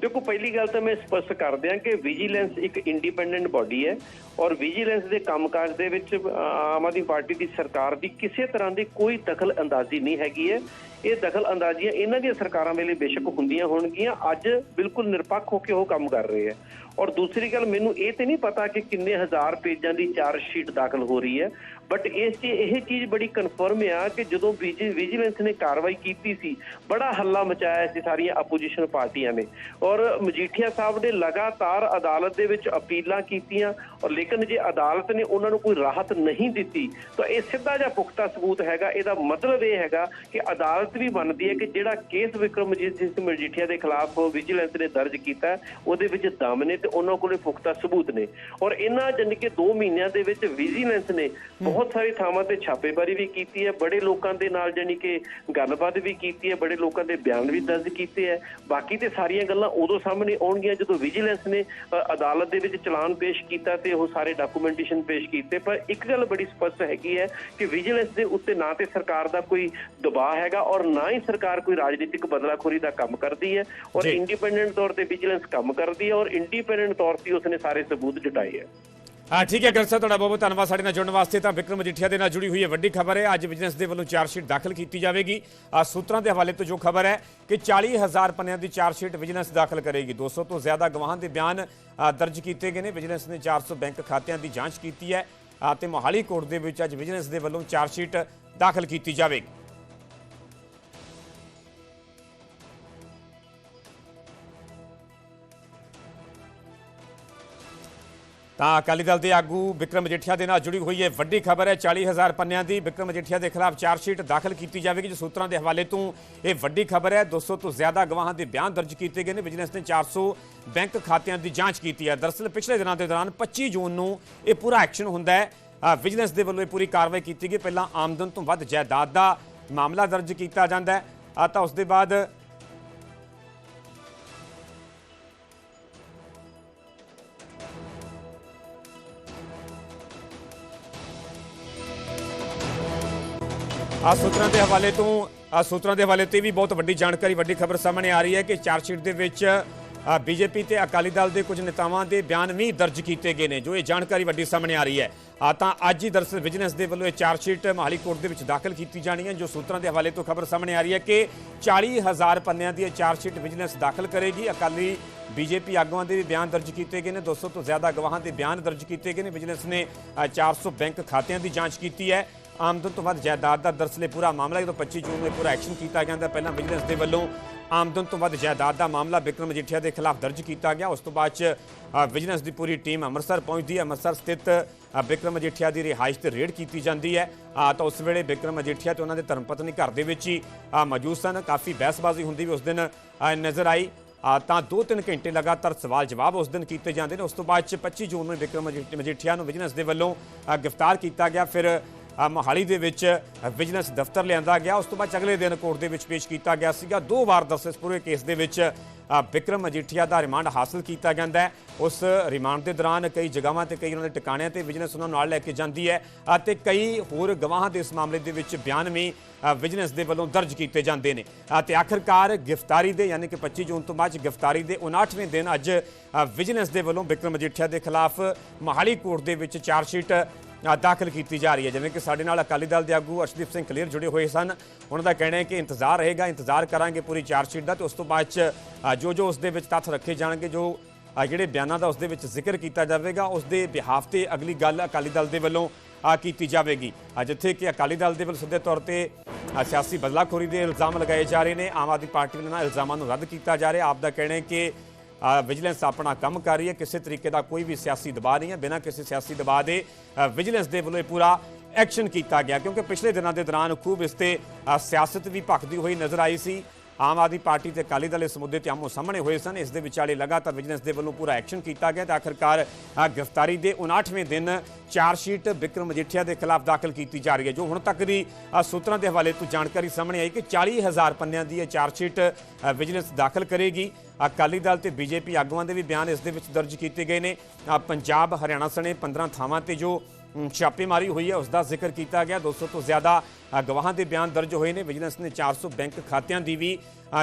ਦੇਖੋ, ਪਹਿਲੀ ਗੱਲ ਤਾਂ ਮੈਂ ਸਪਸ਼ਟ ਕਰ ਦਿਆਂ ਕਿ ਵਿਜੀਲੈਂਸ ਇੱਕ ਇੰਡੀਪੈਂਡੈਂਟ ਬਾਡੀ ਹੈ ਔਰ ਵਿਜੀਲੈਂਸ ਦੇ ਕੰਮਕਾਜ ਦੇ ਵਿੱਚ ਆਮ ਆਦਮੀ ਪਾਰਟੀ ਦੀ ਸਰਕਾਰ ਦੀ ਕਿਸੇ ਤਰ੍ਹਾਂ ਦੀ ਕੋਈ ਦਖਲ ਅੰਦਾਜ਼ੀ ਨਹੀਂ ਹੈਗੀ ਹੈ। ਇਹ ਦਖਲ ਅੰਦਾਜ਼ੀਆਂ ਇਹਨਾਂ ਦੀਆਂ ਸਰਕਾਰਾਂ ਵੇਲੇ ਬੇਸ਼ੱਕ ਹੁੰਦੀਆਂ ਹੋਣਗੀਆਂ। ਅੱਜ ਬਿਲਕੁਲ ਨਿਰਪੱਖ ਹੋ ਕੇ ਉਹ ਕੰਮ ਕਰ ਰਹੇ ਹੈ। ਔਰ ਦੂਸਰੀ ਗੱਲ, ਮੈਨੂੰ ਇਹ ਤੇ ਨਹੀਂ ਪਤਾ ਕਿ ਕਿੰਨੇ ਹਜ਼ਾਰ ਪੇਜਾਂ ਦੀ ਚਾਰਜ ਸ਼ੀਟ ਦਾਖਲ ਹੋ ਰਹੀ ਹੈ ਬਟ ਇਸ 'ਚ ਇਹ ਚੀਜ਼ ਬੜੀ ਕਨਫਰਮ ਆ ਕਿ ਜਦੋਂ ਵਿਜੀ- ਵਿਜੀਲੈਂਸ ਨੇ ਕਾਰਵਾਈ ਕੀਤੀ ਸੀ, ਬੜਾ ਹੱਲਾ ਮਚਾਇਆ ਸੀ ਸਾਰੀਆਂ ਆਪੋਜੀਸ਼ਨ ਪਾਰਟੀਆਂ ਨੇ। ਔਰ ਮਜੀਠੀਆ ਸਾਹਿਬ ਨੇ ਲਗਾਤਾਰ ਅਦਾਲਤ ਦੇ ਵਿੱਚ ਅਪੀਲਾਂ ਕੀਤੀਆਂ, ਔਰ ਲੇਕਿਨ ਜੇ ਅਦਾਲਤ ਨੇ ਉਹਨਾਂ ਨੂੰ ਕੋਈ ਰਾਹਤ ਨਹੀਂ ਦਿੱਤੀ, ਤਾਂ ਇਹ ਸਿੱਧਾ ਜਿਹਾ ਪੁਖਤਾ ਸਬੂਤ ਹੈਗਾ। ਇਹਦਾ ਮਤਲਬ ਇਹ ਹੈਗਾ ਕਿ ਅਦਾਲਤ ਵੀ ਮੰਨਦੀ ਹੈ ਕਿ ਜਿਹੜਾ ਕੇਸ ਵਿਕਰਮਜੀਤ ਸਿੰਘ ਮਜੀਠੀਆ ਦੇ ਖਿਲਾਫ ਵਿਜੀਲੈਂਸ ਨੇ ਦਰਜ ਕੀਤਾ, ਉਹਦੇ ਵਿੱਚ ਦਮ ਨੇ ਤੇ ਉਹਨਾਂ ਕੋਲੇ ਪੁਖਤਾ ਸਬੂਤ ਨੇ। ਔਰ ਇਹਨਾਂ ਜਾਣੀ ਕਿ 2 ਮਹੀਨਿਆਂ ਦੇ ਵਿੱਚ ਵਿਜੀਲੈਂਸ ਨੇ ਬਹੁਤ ਸਾਰੀ ਥਾਵਾਂ ਤੇ ਛਾਪੇਮਾਰੀ ਵੀ ਕੀਤੀ ਹੈ ਬੜੇ ਲੋਕਾਂ ਦੇ ਨਾਲ ਜਾਣੀ ਕਿ ਗੱਲਬਾਤ ਵੀ ਕੀਤੀ ਹੈ ਬੜੇ ਲੋਕਾਂ ਦੇ ਬਿਆਨ ਵੀ ਦਰਜ ਕੀਤੇ ਹੈ। ਬਾਕੀ ਤੇ ਸਾਰੀਆਂ ਗੱਲਾਂ ਉਦੋਂ ਸਾਹਮਣੇ ਆਉਣਗੀਆਂ ਜਦੋਂ ਵਿਜੀਲੈਂਸ ਨੇ ਅਦਾਲਤ ਦੇ ਵਿੱਚ ਚਲਾਨ ਪੇਸ਼ ਕੀਤਾ ਤੇ ਉਹ ਸਾਰੇ ਡਾਕੂਮੈਂਟੇਸ਼ਨ ਪੇਸ਼ ਕੀਤੇ। ਪਰ ਇੱਕ ਗੱਲ ਬੜੀ ਸਪਸ਼ਟ ਹੈਗੀ ਹੈ ਕਿ ਵਿਜੀਲੈਂਸ ਦੇ ਉੱਤੇ ਨਾ ਤੇ ਸਰਕਾਰ ਦਾ ਕੋਈ ਦਬਾਅ ਹੈਗਾ ਔਰ ਨਾ ਹੀ ਸਰਕਾਰ ਕੋਈ ਰਾਜਨੀਤਿਕ ਬਦਲਾਖੋਰੀ ਦਾ ਕੰਮ ਕਰਦੀ ਹੈ। ਔਰ। ਇੰਡੀਪੈਂਡੈਂਟ ਤੌਰ ਤੇ ਵਿਜੀਲੈਂਸ ਕੰਮ ਕਰਦੀ ਹੈ ਔਰ ਇੰਡੀਪੈਂਡੈਂਟ ਤੌਰ ਤੇ ਉਸਨੇ ਸਾਰੇ ਸਬੂਤ ਜੁਟਾਏ ਹੈ। ਹਾਂ ਠੀਕ ਹੈ ਗ੍ਰੰਥ ਤੁਹਾਡਾ ਬਹੁਤ ਬਹੁਤ ਧੰਨਵਾਦ। ਸਾਡੇ ਨਾਲ ਜੁੜਨ ਵਾਸਤੇ ਤਾਂ ਵਿਕਰਮ ਮਜੀਠੀਆ ਦੇ ਨਾਲ ਜੁੜੀ ਹੋਈ ਹੈ ਵੱਡੀ ਖਬਰ ਹੈ। ਅੱਜ ਵਿਜੀਲੈਂਸ ਦੇ ਵੱਲੋਂ ਚਾਰਜ ਸ਼ੀਟ ਦਾਖਲ ਕੀਤੀ ਜਾਵੇਗੀ। ਆ ਸੂਤਰਾਂ ਦੇ ਹਵਾਲੇ ਤੋਂ ਜੋ ਖਬਰ ਹੈ ਕਿ 40000 ਪੰਨਿਆਂ ਦੀ ਚਾਰਜ ਸ਼ੀਟ ਵਿਜੀਲੈਂਸ ਦਾਖਲ ਕਰੇਗੀ। 200 ਤੋਂ ਜ਼ਿਆਦਾ ਗਵਾਹਾਂ ਦੇ ਬਿਆਨ ਦਰਜ ਕੀਤੇ ਗਏ ਨੇ। ਵਿਜੀਲੈਂਸ ਨੇ 400 ਬੈਂਕ ਖਾਤਿਆਂ ਦੀ ਜਾਂਚ ਕੀਤੀ ਹੈ। ਆ, ਤੇ ਮੋਹਾਲੀ ਕੋਰਟ ਦੇ ਵਿੱਚ ਅੱਜ ਵਿਜੀਲੈਂਸ ਦੇ ਵੱਲੋਂ ਚਾਰਜ ਸ਼ੀਟ ਦਾਖਲ ਕੀਤੀ ਜਾਵੇਗੀ। ਤਾਂ ਅਕਾਲੀ ਦਲ ਦੇ ਆਗੂ ਵਿਕਰਮ ਮਜੀਠੀਆ ਦੇ ਨਾਲ ਜੁੜੀ ਹੋਈ ਹੈ ਵੱਡੀ ਖਬਰ ਹੈ। 40000 ਪੰਨਿਆਂ ਦੀ ਵਿਕਰਮ ਮਜੀਠੀਆ ਦੇ ਖਿਲਾਫ ਚਾਰਜ ਸ਼ੀਟ ਦਾਖਲ ਕੀਤੀ ਜਾਵੇਗੀ, ਜੋ ਸੂਤਰਾਂ ਦੇ ਹਵਾਲੇ ਤੋਂ ਇਹ ਵੱਡੀ ਖਬਰ ਹੈ। 200 ਤੋਂ ਜ਼ਿਆਦਾ ਗਵਾਹਾਂ ਦੇ ਬਿਆਨ ਦਰਜ ਕੀਤੇ ਗਏ ਨੇ। ਵਿਜੀਲੈਂਸ ਨੇ 400 ਬੈਂਕ ਖਾਤਿਆਂ ਦੀ ਜਾਂਚ ਕੀਤੀ ਹੈ। ਦਰਅਸਲ ਪਿਛਲੇ ਦਿਨਾਂ ਦੇ ਦੌਰਾਨ 25 ਜੂਨ ਨੂੰ ਇਹ ਪੂਰਾ ਐਕਸ਼ਨ ਹੁੰਦਾ ਹੈ। ਵਿਜੀਲੈਂਸ ਦੇ ਵੱਲੋਂ ਇਹ ਪੂਰੀ ਕਾਰਵਾਈ ਕੀਤੀ ਗਈ। ਪਹਿਲਾਂ ਆਮਦਨ ਤੋਂ ਵੱਧ ਜਾਇਦਾਦ ਦਾ ਮਾਮਲਾ ਦਰਜ ਕੀਤਾ ਜਾਂਦਾ ਹੈ। ਤਾਂ ਉਸ ਦੇ ਬਾਅਦ ਆ ਸੂਤਰਾਂ ਦੇ ਹਵਾਲੇ ਤੋਂ ਆ ਸੂਤਰਾਂ ਦੇ ਹਵਾਲੇ ਤੇ ਵੀ ਬਹੁਤ ਵੱਡੀ ਜਾਣਕਾਰੀ ਵੱਡੀ ਖਬਰ ਸਾਹਮਣੇ ਆ ਰਹੀ ਹੈ ਕਿ ਚਾਰਜ ਸ਼ੀਟ ਦੇ ਵਿੱਚ ਬੀਜੇਪੀ ਤੇ ਅਕਾਲੀ ਦਲ ਦੇ ਕੁਝ ਨੇਤਾਵਾਂ ਦੇ ਬਿਆਨ ਵੀ ਦਰਜ ਕੀਤੇ ਗਏ ਨੇ ਜੋ ਇਹ ਜਾਣਕਾਰੀ ਵੱਡੀ ਸਾਹਮਣੇ ਆ ਰਹੀ ਹੈ। ਆ ਤਾਂ ਅੱਜ ਹੀ ਦਰਸਲ ਵਿਜੀਲੈਂਸ ਦੇ ਵੱਲੋਂ ਇਹ ਚਾਰਜ ਸ਼ੀਟ ਮਾਹਲੀ ਕੋਰਟ ਦੇ ਵਿੱਚ ਦਾਖਲ ਕੀਤੀ ਜਾਣੀ ਹੈ ਜੋ ਸੂਤਰਾਂ ਦੇ ਹਵਾਲੇ ਤੋਂ ਖਬਰ ਸਾਹਮਣੇ ਆ ਰਹੀ ਹੈ ਕਿ 40000 ਪੰਨਿਆਂ ਦੀ ਇਹ ਚਾਰਜ ਸ਼ੀਟ ਵਿਜੀਲੈਂਸ ਦਾਖਲ ਕਰੇਗੀ। ਅਕਾਲੀ ਬੀਜੇਪੀ ਆਗੂਆਂ ਦੇ ਵੀ ਬਿਆਨ ਦਰਜ ਕੀਤੇ ਗਏ ਨੇ 200 ਤੋਂ ਜ਼ਿਆਦਾ ਗਵਾਹਾਂ ਦੇ ਬਿਆਨ ਦਰਜ ਕੀਤੇ ਗਏ ਨੇ। ਵਿਜੀਲੈਂਸ ਨੇ ਅ, 400 ਬੈਂਕ ਖਾਤਿਆਂ ਦੀ ਜਾਂਚ ਕੀਤੀ ਹੈ। ਆਮਦਨ ਤੋਂ ਵੱਧ ਜਾਇਦਾਦ ਦਾ ਦਰਸਲੇ ਪੂਰਾ ਮਾਮਲਾ ਜਦੋਂ 25 ਜੂਨ ਨੂੰ ਪੂਰਾ ਐਕਸ਼ਨ ਕੀਤਾ ਗਿਆ ਤਾਂ ਪਹਿਲਾਂ ਵਿਜੀਲੈਂਸ ਦੇ ਵੱਲੋਂ ਆਮਦਨ ਤੋਂ ਵੱਧ ਜਾਇਦਾਦ ਦਾ ਮਾਮਲਾ ਵਿਕਰਮ ਮਜੀਠੀਆ ਦੇ ਖਿਲਾਫ ਦਰਜ ਕੀਤਾ ਗਿਆ। ਉਸ ਤੋਂ ਬਾਅਦ ਚ ਵਿਜੀਲੈਂਸ ਦੀ ਪੂਰੀ ਟੀਮ ਅੰਮ੍ਰਿਤਸਰ ਪਹੁੰਚਦੀ ਹੈ। ਅੰਮ੍ਰਿਤਸਰ ਸਥਿਤ ਅ, ਵਿਕਰਮ ਮਜੀਠੀਆ ਦੀ ਰਿਹਾਇਸ਼ ਤੇ ਰੇਡ ਕੀਤੀ ਜਾਂਦੀ ਹੈ। ਤਾਂ ਉਸ ਵੇਲੇ ਵਿਕਰਮ ਮਜੀਠੀਆ ਤੇ ਉਹਨਾਂ ਦੇ ਧਰਮਪਤਨੀ ਘਰ ਦੇ ਵਿੱਚ ਹੀ ਮੌਜੂਦ ਸਨ। ਕਾਫੀ ਬਹਿਸਬਾਜ਼ੀ ਹੁੰਦੀ ਵੀ ਉਸ ਦਿਨ ਨਜ਼ਰ ਆਈ। ਤਾਂ 2-3 ਘੰਟੇ ਲਗਾਤਾਰ ਸਵਾਲ ਜਵਾਬ ਉਸ ਦਿਨ ਕੀਤੇ ਜਾਂਦੇ ਨੇ। ਉਸ ਤੋਂ ਬਾਅਦ ਚ 25 ਜੂਨ ਨੂੰ ਵਿਕਰਮ ਮਜੀਠ- ਮਜੀਠੀਆ ਨੂੰ ਵਿਜੀਲੈਂਸ ਦੇ ਵੱਲੋਂ ਗ੍ਰਿਫਤਾਰ ਕੀਤਾ ਗਿਆ। ਫਿਰ ਮੋਹਾਲੀ ਦੇ ਵਿੱਚ ਵਿਜੀਲੈਂਸ ਦਫ਼ਤਰ ਲਿਆਂਦਾ ਗਿਆ। ਉਸ ਤੋਂ ਬਾਅਦ ਅਗਲੇ ਦਿਨ ਕੋਰਟ ਦੇ ਵਿੱਚ ਪੇਸ਼ ਕੀਤਾ ਗਿਆ ਸੀਗਾ। ਦੋ ਵਾਰ ਦੱਸ ਪੂਰੇ ਕੇਸ ਦੇ ਵਿੱਚ ਅ, ਵਿਕਰਮ ਮਜੀਠੀਆ ਦਾ ਰਿਮਾਂਡ ਹਾਸਲ ਕੀਤਾ ਜਾਂਦਾ ਹੈ। ਉਸ ਰਿਮਾਂਡ ਦੇ ਦੌਰਾਨ ਕਈ ਜਗ੍ਹਾਵਾਂ ਤੇ ਕਈ ਉਹਨਾਂ ਦੇ ਟਿਕਾਣਿਆਂ ਤੇ ਵਿਜੀਲੈਂਸ ਉਹਨਾਂ ਨੂੰ ਨਾਲ ਲੈ ਕੇ ਜਾਂਦੀ ਹੈ ਅਤੇ ਕਈ ਹੋਰ ਗਵਾਹਾਂ ਦੇ ਇਸ ਮਾਮਲੇ ਦੇ ਵਿੱਚ ਬਿਆਨ ਵੀ ਵਿਜੀਲੈਂਸ ਦੇ ਵੱਲੋਂ ਦਰਜ ਕੀਤੇ ਜਾਂਦੇ ਨੇ। ਅ, ਤੇ ਆਖਰਕਾਰ ਗ੍ਰਿਫਤਾਰੀ ਦੇ ਯਾਨੀ ਕਿ 25 ਜੂਨ ਤੋਂ ਬਾਅਦ 'ਚ ਗ੍ਰਿਫਤਾਰੀ ਦੇ 59ਵੇਂ ਦਿਨ ਅੱਜ ਵਿਜੀਲੈਂਸ ਦੇ ਵੱਲੋਂ ਵਿਕਰਮ ਮਜੀਠੀਆ ਦੇ ਖਿਲਾਫ ਮੋਹਾਲੀ ਕੋਰਟ ਦੇ ਵਿੱਚ ਚਾਰਜ ਸ਼ੀਟ ਦਾਖਲ ਕੀਤੀ ਜਾ ਰਹੀ ਹੈ। ਜਿਵੇਂ ਕਿ ਸਾਡੇ ਨਾਲ ਅਕਾਲੀ ਦਲ ਦੇ ਆਗੂ ਅਰਸ਼ਦੀਪ ਸਿੰਘ ਕਲੀਅਰ ਜੁੜੇ ਹੋਏ ਸਨ। ਉਹਨਾਂ ਦਾ ਕਹਿਣਾ ਹੈ ਕਿ ਇੰਤਜ਼ਾਰ ਰਹੇਗਾ, ਇੰਤਜ਼ਾਰ ਕਰਾਂਗੇ ਪੂਰੀ ਚਾਰਜ ਸ਼ੀਟ ਦਾ ਤੇ ਉਸ ਤੋਂ ਬਾਅਦ 'ਚ ਜੋ ਜੋ ਉਸ ਦੇ ਵਿੱਚ ਤੱਥ ਰੱਖੇ ਜਾਣਗੇ, ਜੋ ਜਿਹੜੇ ਬਿਆਨਾਂ ਦਾ ਉਸ ਦੇ ਵਿੱਚ ਜ਼ਿਕਰ ਕੀਤਾ ਜਾਵੇਗਾ, ਉਸ ਦੇ ਬਿਹਾਫ ਤੇ ਅਗਲੀ ਗੱਲ ਅਕਾਲੀ ਦਲ ਦੇ ਵੱਲੋਂ ਕੀਤੀ ਜਾਵੇਗੀ। ਜਿੱਥੇ ਕਿ ਅਕਾਲੀ ਦਲ ਦੇ ਵੱਲੋਂ ਸਿੱਧੇ ਤੌਰ ਤੇ ਸਿਆਸੀ ਬਦਲਾਖੋਰੀ ਦੇ ਇਲਜ਼ਾਮ ਲਗਾਏ ਜਾ ਰਹੇ ਨੇ। ਆਮ ਆਦਮੀ ਪਾਰਟੀ ਵੱਲੋਂ ਇਹਨਾਂ ਇਲਜ਼ਾਮਾਂ ਨੂੰ ਰੱਦ ਕੀਤਾ ਜਾ ਰਿਹਾ। ਆਪ ਦਾ ਕਹਿਣਾ ਹੈ ਕਿ ਵਿਜੀਲੈਂਸ ਆਪਣਾ ਕੰਮ ਕਰ ਰਹੀ ਹੈ, ਕਿਸੇ ਤਰੀਕੇ ਦਾ ਕੋਈ ਵੀ ਸਿਆਸੀ ਦਬਾਅ ਨਹੀਂ ਹੈ। ਬਿਨਾਂ ਕਿਸੇ ਸਿਆਸੀ ਦਬਾਅ ਦੇ ਵਿਜੀਲੈਂਸ ਦੇ ਵੱਲੋਂ ਇਹ ਪੂਰਾ ਐਕਸ਼ਨ ਕੀਤਾ ਗਿਆ, ਕਿਉਂਕਿ ਪਿਛਲੇ ਦਿਨਾਂ ਦੇ ਦੌਰਾਨ ਖੂਬ ਇਸ ਤੇ ਸਿਆਸਤ ਵੀ ਭਖਦੀ ਹੋਈ ਨਜ਼ਰ ਆਈ ਸੀ। ਆਮ ਆਦਮੀ ਪਾਰਟੀ ਤੇ ਅਕਾਲੀ ਦਲ ਇਸ ਮੁੱਦੇ ਤੇ ਆਮੋ ਸਾਹਮਣੇ ਹੋਏ ਸਨ। ਇਸ ਦੇ ਵਿਚਾਲੇ ਲਗਾਤਾਰ ਵਿਜੀਲੈਂਸ ਦੇ ਵੱਲੋਂ ਪੂਰਾ ਐਕਸ਼ਨ ਕੀਤਾ ਗਿਆ ਤੇ ਆਖਰਕਾਰ ਗ੍ਰਿਫਤਾਰੀ ਦੇ 59ਵੇਂ ਦਿਨ ਚਾਰ ਸ਼ੀਟ ਵਿਕਰਮ ਮਜੀਠੀਆ ਦੇ ਖਿਲਾਫ ਦਾਖਲ ਕੀਤੀ ਜਾ ਰਹੀ ਹੈ, ਜੋ ਹੁਣ ਤੱਕ ਦੀ ਸੂਤਰਾਂ ਦੇ ਹਵਾਲੇ ਤੋਂ ਜਾਣਕਾਰੀ ਸਾਹਮਣੇ ਆਈ ਕਿ 40000 ਪੰਨਿਆਂ ਦੀ ਇਹ ਚਾਰ ਸ਼ੀਟ ਵਿਜੀਲੈਂਸ ਦਾਖਲ ਕਰੇਗੀ। ਅਕਾਲੀ ਦਲ ਤੇ ਬੀਜੇਪੀ ਆਗੂਆਂ ਦੇ ਵੀ ਬਿਆਨ ਇਸ ਦੇ ਵਿੱਚ ਦਰਜ ਕੀਤੇ ਗਏ ਨੇ। ਪੰਜਾਬ, ਹਰਿਆਣਾ ਸਣੇ 15 ਥਾਵਾਂ ਤੇ ਜੋ ਛਾਪੇਮਾਰੀ ਹੋਈ ਹੈ ਉਸ ਦਾ ਜ਼ਿਕਰ ਕੀਤਾ ਗਿਆ। 200 ਤੋਂ ਜ਼ਿਆਦਾ ਗਵਾਹਾਂ ਦੇ ਬਿਆਨ ਦਰਜ ਹੋਏ ਨੇ। ਵਿਜੀਲੈਂਸ ਨੇ 400 ਬੈਂਕ ਖਾਤਿਆਂ ਦੀ ਵੀ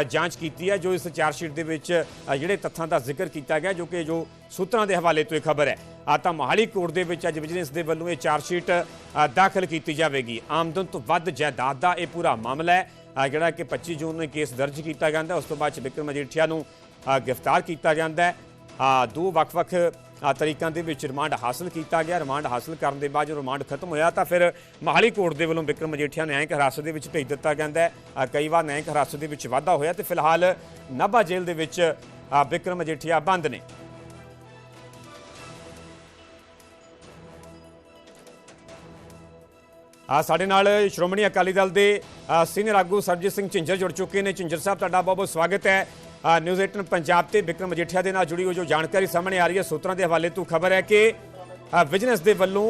ਜਾਂਚ ਕੀਤੀ ਹੈ, ਜੋ ਇਸ ਚਾਰਜ ਸ਼ੀਟ ਦੇ ਵਿੱਚ ਜਿਹੜੇ ਤੱਥਾਂ ਦਾ ਜ਼ਿਕਰ ਕੀਤਾ ਗਿਆ, ਜੋ ਕਿ ਜੋ ਸੂਤਰਾਂ ਦੇ ਹਵਾਲੇ ਤੋਂ ਇਹ ਖਬਰ ਹੈ। ਆ ਤਾਂ ਮੋਹਾਲੀ ਕੋਰਟ ਦੇ ਵਿੱਚ ਅੱਜ ਵਿਜੀਲੈਂਸ ਦੇ ਵੱਲੋਂ ਇਹ ਚਾਰਜ ਸ਼ੀਟ ਦਾਖਲ ਕੀਤੀ ਜਾਵੇਗੀ। ਆਮਦਨ ਤੋਂ ਵੱਧ ਜਾਇਦਾਦ ਦਾ ਇਹ ਪੂਰਾ ਮਾਮਲਾ ਹੈ ਜਿਹੜਾ ਕਿ 25 ਜੂਨ ਨੂੰ ਕੇਸ ਦਰਜ ਕੀਤਾ ਜਾਂਦਾ ਉਸ ਤੋਂ ਬਾਅਦ 'ਚ ਵਿਕਰਮ ਅਜੀਠੀਆ ਨੂੰ ਗ੍ਰਿਫਤਾਰ ਕੀਤਾ ਜਾਂਦਾ ਹੈ। ਦੋ ਵੱਖ-ਵੱਖ ਤਰੀਕਾਂ ਦੇ ਵਿੱਚ ਰਿਮਾਂਡ ਹਾਸਲ ਕੀਤਾ ਗਿਆ। ਰਿਮਾਂਡ ਹਾਸਲ ਕਰਨ ਦੇ ਬਾਅਦ ਜਦੋਂ ਰਿਮਾਂਡ ਖਤਮ ਹੋਇਆ ਤਾਂ ਫਿਰ ਮਹਾਲੀ ਕੋਰਟ ਦੇ ਵੱਲੋਂ ਵਿਕਰਮ ਮਜੀਠੀਆ ਨਿਆਂਇਕ ਹਿਰਾਸਤ ਦੇ ਵਿੱਚ ਭੇਜ ਦਿੱਤਾ ਜਾਂਦਾ ਹੈ। ਕਈ ਵਾਰ ਨਿਆਂਇਕ ਹਿਰਾਸਤ ਦੇ ਵਿੱਚ ਵਾਧਾ ਹੋਇਆ ਤੇ ਫਿਲਹਾਲ ਨਾਭਾ ਜੇਲ੍ਹ ਦੇ ਵਿੱਚ ਆ, ਵਿਕਰਮ ਮਜੀਠੀਆ ਬੰਦ ਨੇ। ਆ ਸਾਡੇ ਨਾਲ ਸ਼੍ਰੋਮਣੀ ਅਕਾਲੀ ਦਲ ਦੇ ਸੀਨੀਅਰ ਆਗੂ ਸਰਜੀਤ ਸਿੰਘ ਝਿੰਜਰ ਜੁੜ ਚੁੱਕੇ ਨੇ। ਝਿੰਜਰ ਸਾਹਿਬ ਤੁਹਾਡਾ ਬਹੁਤ ਬਹੁਤ ਸਵਾਗਤ ਹੈ। ਨਿਊਜ਼ 18 ਪੰਜਾਬ ਤੇ ਵਿਕਰਮ ਮਜੀਠੀਆ ਦੇ ਨਾਲ ਜੁੜੀ ਹੋਈ ਜੋ ਜਾਣਕਾਰੀ ਸਾਹਮਣੇ ਆ ਰਹੀ ਹੈ ਸੂਤਰਾਂ ਦੇ ਹਵਾਲੇ ਤੋਂ ਖਬਰ ਹੈ ਕਿ ਅ, ਦੇ ਵੱਲੋਂ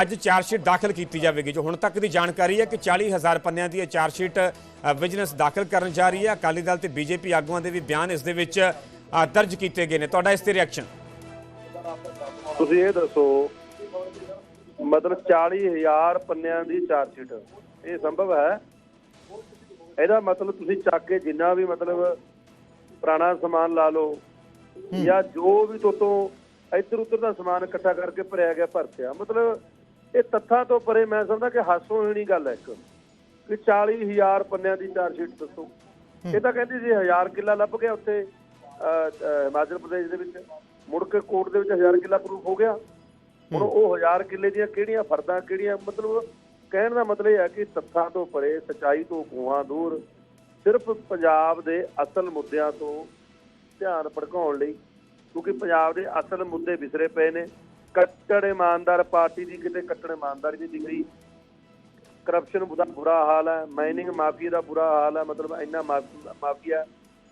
ਅੱਜ ਚਾਰਜ ਦਾਖਲ ਕੀਤੀ ਜਾਵੇਗੀ ਜੋ ਹੁਣ ਤੱਕ ਦੀ ਜਾਣਕਾਰੀ ਹੈ ਕਿ 40000 ਪੰਨਿਆਂ ਦੀ ਇਹ ਚਾਰਜ ਸ਼ੀਟ ਦਾਖਲ ਕਰਨ ਜਾ ਰਹੀ ਹੈ। ਅਕਾਲੀ ਦਲ ਤੇ ਬੀਜੇਪੀ ਆਗੂਆਂ ਦੇ ਵੀ ਬਿਆਨ ਇਸ ਦੇ ਵਿੱਚ ਦਰਜ ਕੀਤੇ ਗਏ ਨੇ। ਤੁਹਾਡਾ ਇਸ ਤੇ ਰਿਐਕਸ਼ਨ ਤੁਸੀਂ ਇਹ ਦੱਸੋ ਮਤਲਬ 40000 ਪੰਨਿਆਂ ਦੀ ਚਾਰਜਸ਼ੀਟ ਇਹ ਸੰਭਵ ਹੈ? ਇਹਦਾ ਮਤਲਬ ਤੁਸੀਂ ਚੱਕ ਕੇ ਜਿੰਨਾ ਵੀ ਮਤਲਬ ਪੁਰਾਣਾ ਸਮਾਨ ਲਾ ਲਓ ਜਾਂ ਜੋ ਵੀ ਤੋਂ ਇੱਧਰ ਉੱਧਰ ਦਾ ਸਮਾਨ ਇਕੱਠਾ ਕਰਕੇ ਭਰਿਆ ਗਿਆ ਭਰਤਿਆ। ਮਤਲਬ ਇਹ ਤੱਥਾਂ ਤੋਂ ਪਰੇ ਮੈਂ ਸਮਝਦਾ ਕਿ ਹਾਸੋਂ ਹੀਣੀ ਗੱਲ ਹੈ ਇੱਕ। ਕਿ 40000 ਪੰਨਿਆਂ ਦੀ ਚਾਰ ਸ਼ੀਟ ਦੱਸੋ। ਇਹ ਤਾਂ ਕਹਿੰਦੀ ਸੀ 1000 ਕਿੱਲਾ ਲੱਭ ਗਿਆ ਉੱਥੇ ਹਿਮਾਚਲ ਪ੍ਰਦੇਸ਼ ਦੇ ਵਿੱਚ। ਮੁੜ ਕੇ ਕੋਰਟ ਦੇ ਵਿੱਚ 1000 ਕਿੱਲਾ ਪ੍ਰੂਫ ਹੋ ਗਿਆ। ਹੁਣ ਉਹ 1000 ਕਿੱਲੇ ਦੀਆਂ ਕਿਹੜੀਆਂ ਫਰਦਾਂ ਕਿਹੜੀਆਂ ਮਤਲਬ ਕਹਿਣ ਦਾ ਮਤਲਬ ਇਹ ਹੈ ਕਿ ਤੱਥਾਂ ਤੋਂ ਪਰੇ ਸਚਾਈ ਤੋਂ ਕੋਹਾਂ ਦੂਰ ਸਿਰਫ ਪੰਜਾਬ ਦੇ ਅਸਲ ਮੁੱਦਿਆਂ ਤੋਂ ਧਿਆਨ ਭੜਕਾਉਣ ਲਈ, ਕਿਉਂਕਿ ਪੰਜਾਬ ਦੇ ਅਸਲ ਮੁੱਦੇ ਵਿਸਰੇ ਪਏ ਨੇ। ਕੱਟੜ ਇਮਾਨਦਾਰ ਪਾਰਟੀ ਦੀ ਕਿਤੇ ਕੱਟੜ ਇਮਾਨਦਾਰੀ ਨਹੀਂ ਦਿਖ ਰਹੀ। ਕਰਪਸ਼ਨ ਦਾ ਬੁਰਾ ਹਾਲ ਹੈ ਮਾਈਨਿੰਗ ਮਾਫੀਆ ਦਾ ਬੁਰਾ ਹਾਲ ਹੈ, ਮਤਲਬ ਇੰਨਾ ਮਾ- ਮਾਫੀਆ।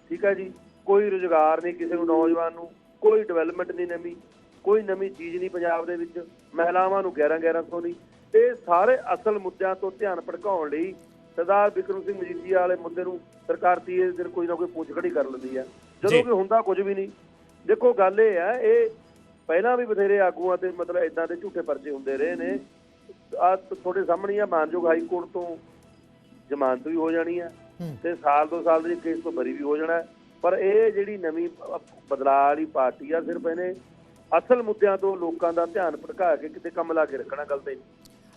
ਠੀਕ ਹੈ ਜੀ, ਕੋਈ ਰੁਜ਼ਗਾਰ ਨਹੀਂ ਕਿਸੇ ਨੂੰ, ਨੌਜਵਾਨ ਨੂੰ, ਕੋਈ ਡਿਵੈਲਪਮੈਂਟ ਨਹੀਂ ਨਵੀਂ, ਕੋਈ ਨਵੀਂ ਚੀਜ਼ ਨਹੀਂ ਪੰਜਾਬ ਦੇ ਵਿੱਚ। ਮਹਿਲਾਵਾਂ ਨੂੰ 11 1100 ਨਹੀਂ ਇਹ ਸਾਰੇ ਅਸਲ ਮੁੱਦਿਆਂ ਤੋਂ ਧਿਆਨ ਭੜਕਾਉਣ ਲਈ ਸਰਦਾਰ ਬਿਕਰਮ ਸਿੰਘ ਮਜੀਠੀਆ ਵਾਲੇ ਮੁੱਦੇ ਨੂੰ ਸਰਕਾਰ ਤੀਏ ਦਿਨ ਕੋਈ ਨਾ ਕੋਈ ਪੁੱਛ ਖੜੀ ਕਰ ਲੈਂਦੀ ਹੈ। ਜਦੋਂ ਕਿ ਹੁੰਦਾ ਕੁਝ ਵੀ ਨਹੀਂ। ਦੇਖੋ ਗੱਲ ਇਹ ਹੈ ਇਹ ਪਹਿਲਾਂ ਵੀ ਬਥੇਰੇ ਆਗੂਆਂ ਤੇ ਮਤਲਬ ਇਦਾਂ ਦੇ ਝੂਠੇ ਪਰਚੇ ਹੁੰਦੇ ਰਹੇ ਨੇ। ਆ ਤੁਹਾਡੇ ਸਾਹਮਣੇ ਆ ਮਾਨਯੋਗ ਹਾਈ ਕੋਰਟ ਤੋਂ ਜ਼ਮਾਨਤ ਵੀ ਹੋ ਜਾਣੀ ਹੈ। ਤੇ ਸਾਲ ਦੋ ਸਾਲ ਦੇ ਕੇਸ ਤੋਂ ਬਰੀ ਵੀ ਹੋ ਜਾਣਾ। ਪਰ ਇਹ ਜਿਹੜੀ ਨਵੀਂ ਬਦਲਾਅ ਵਾਲੀ ਪਾਰਟੀ ਆ ਸਿਰਫ ਇਹਨੇ ਅਸਲ ਮੁੱਦਿਆਂ ਤੋਂ ਲੋਕਾਂ ਦਾ ਧਿਆਨ ਭਟਕਾ ਕੇ ਕਿਤੇ ਕੰਮ ਲਾ ਕੇ ਰੱਖਣਾ ਗੱਲ ਤੇ।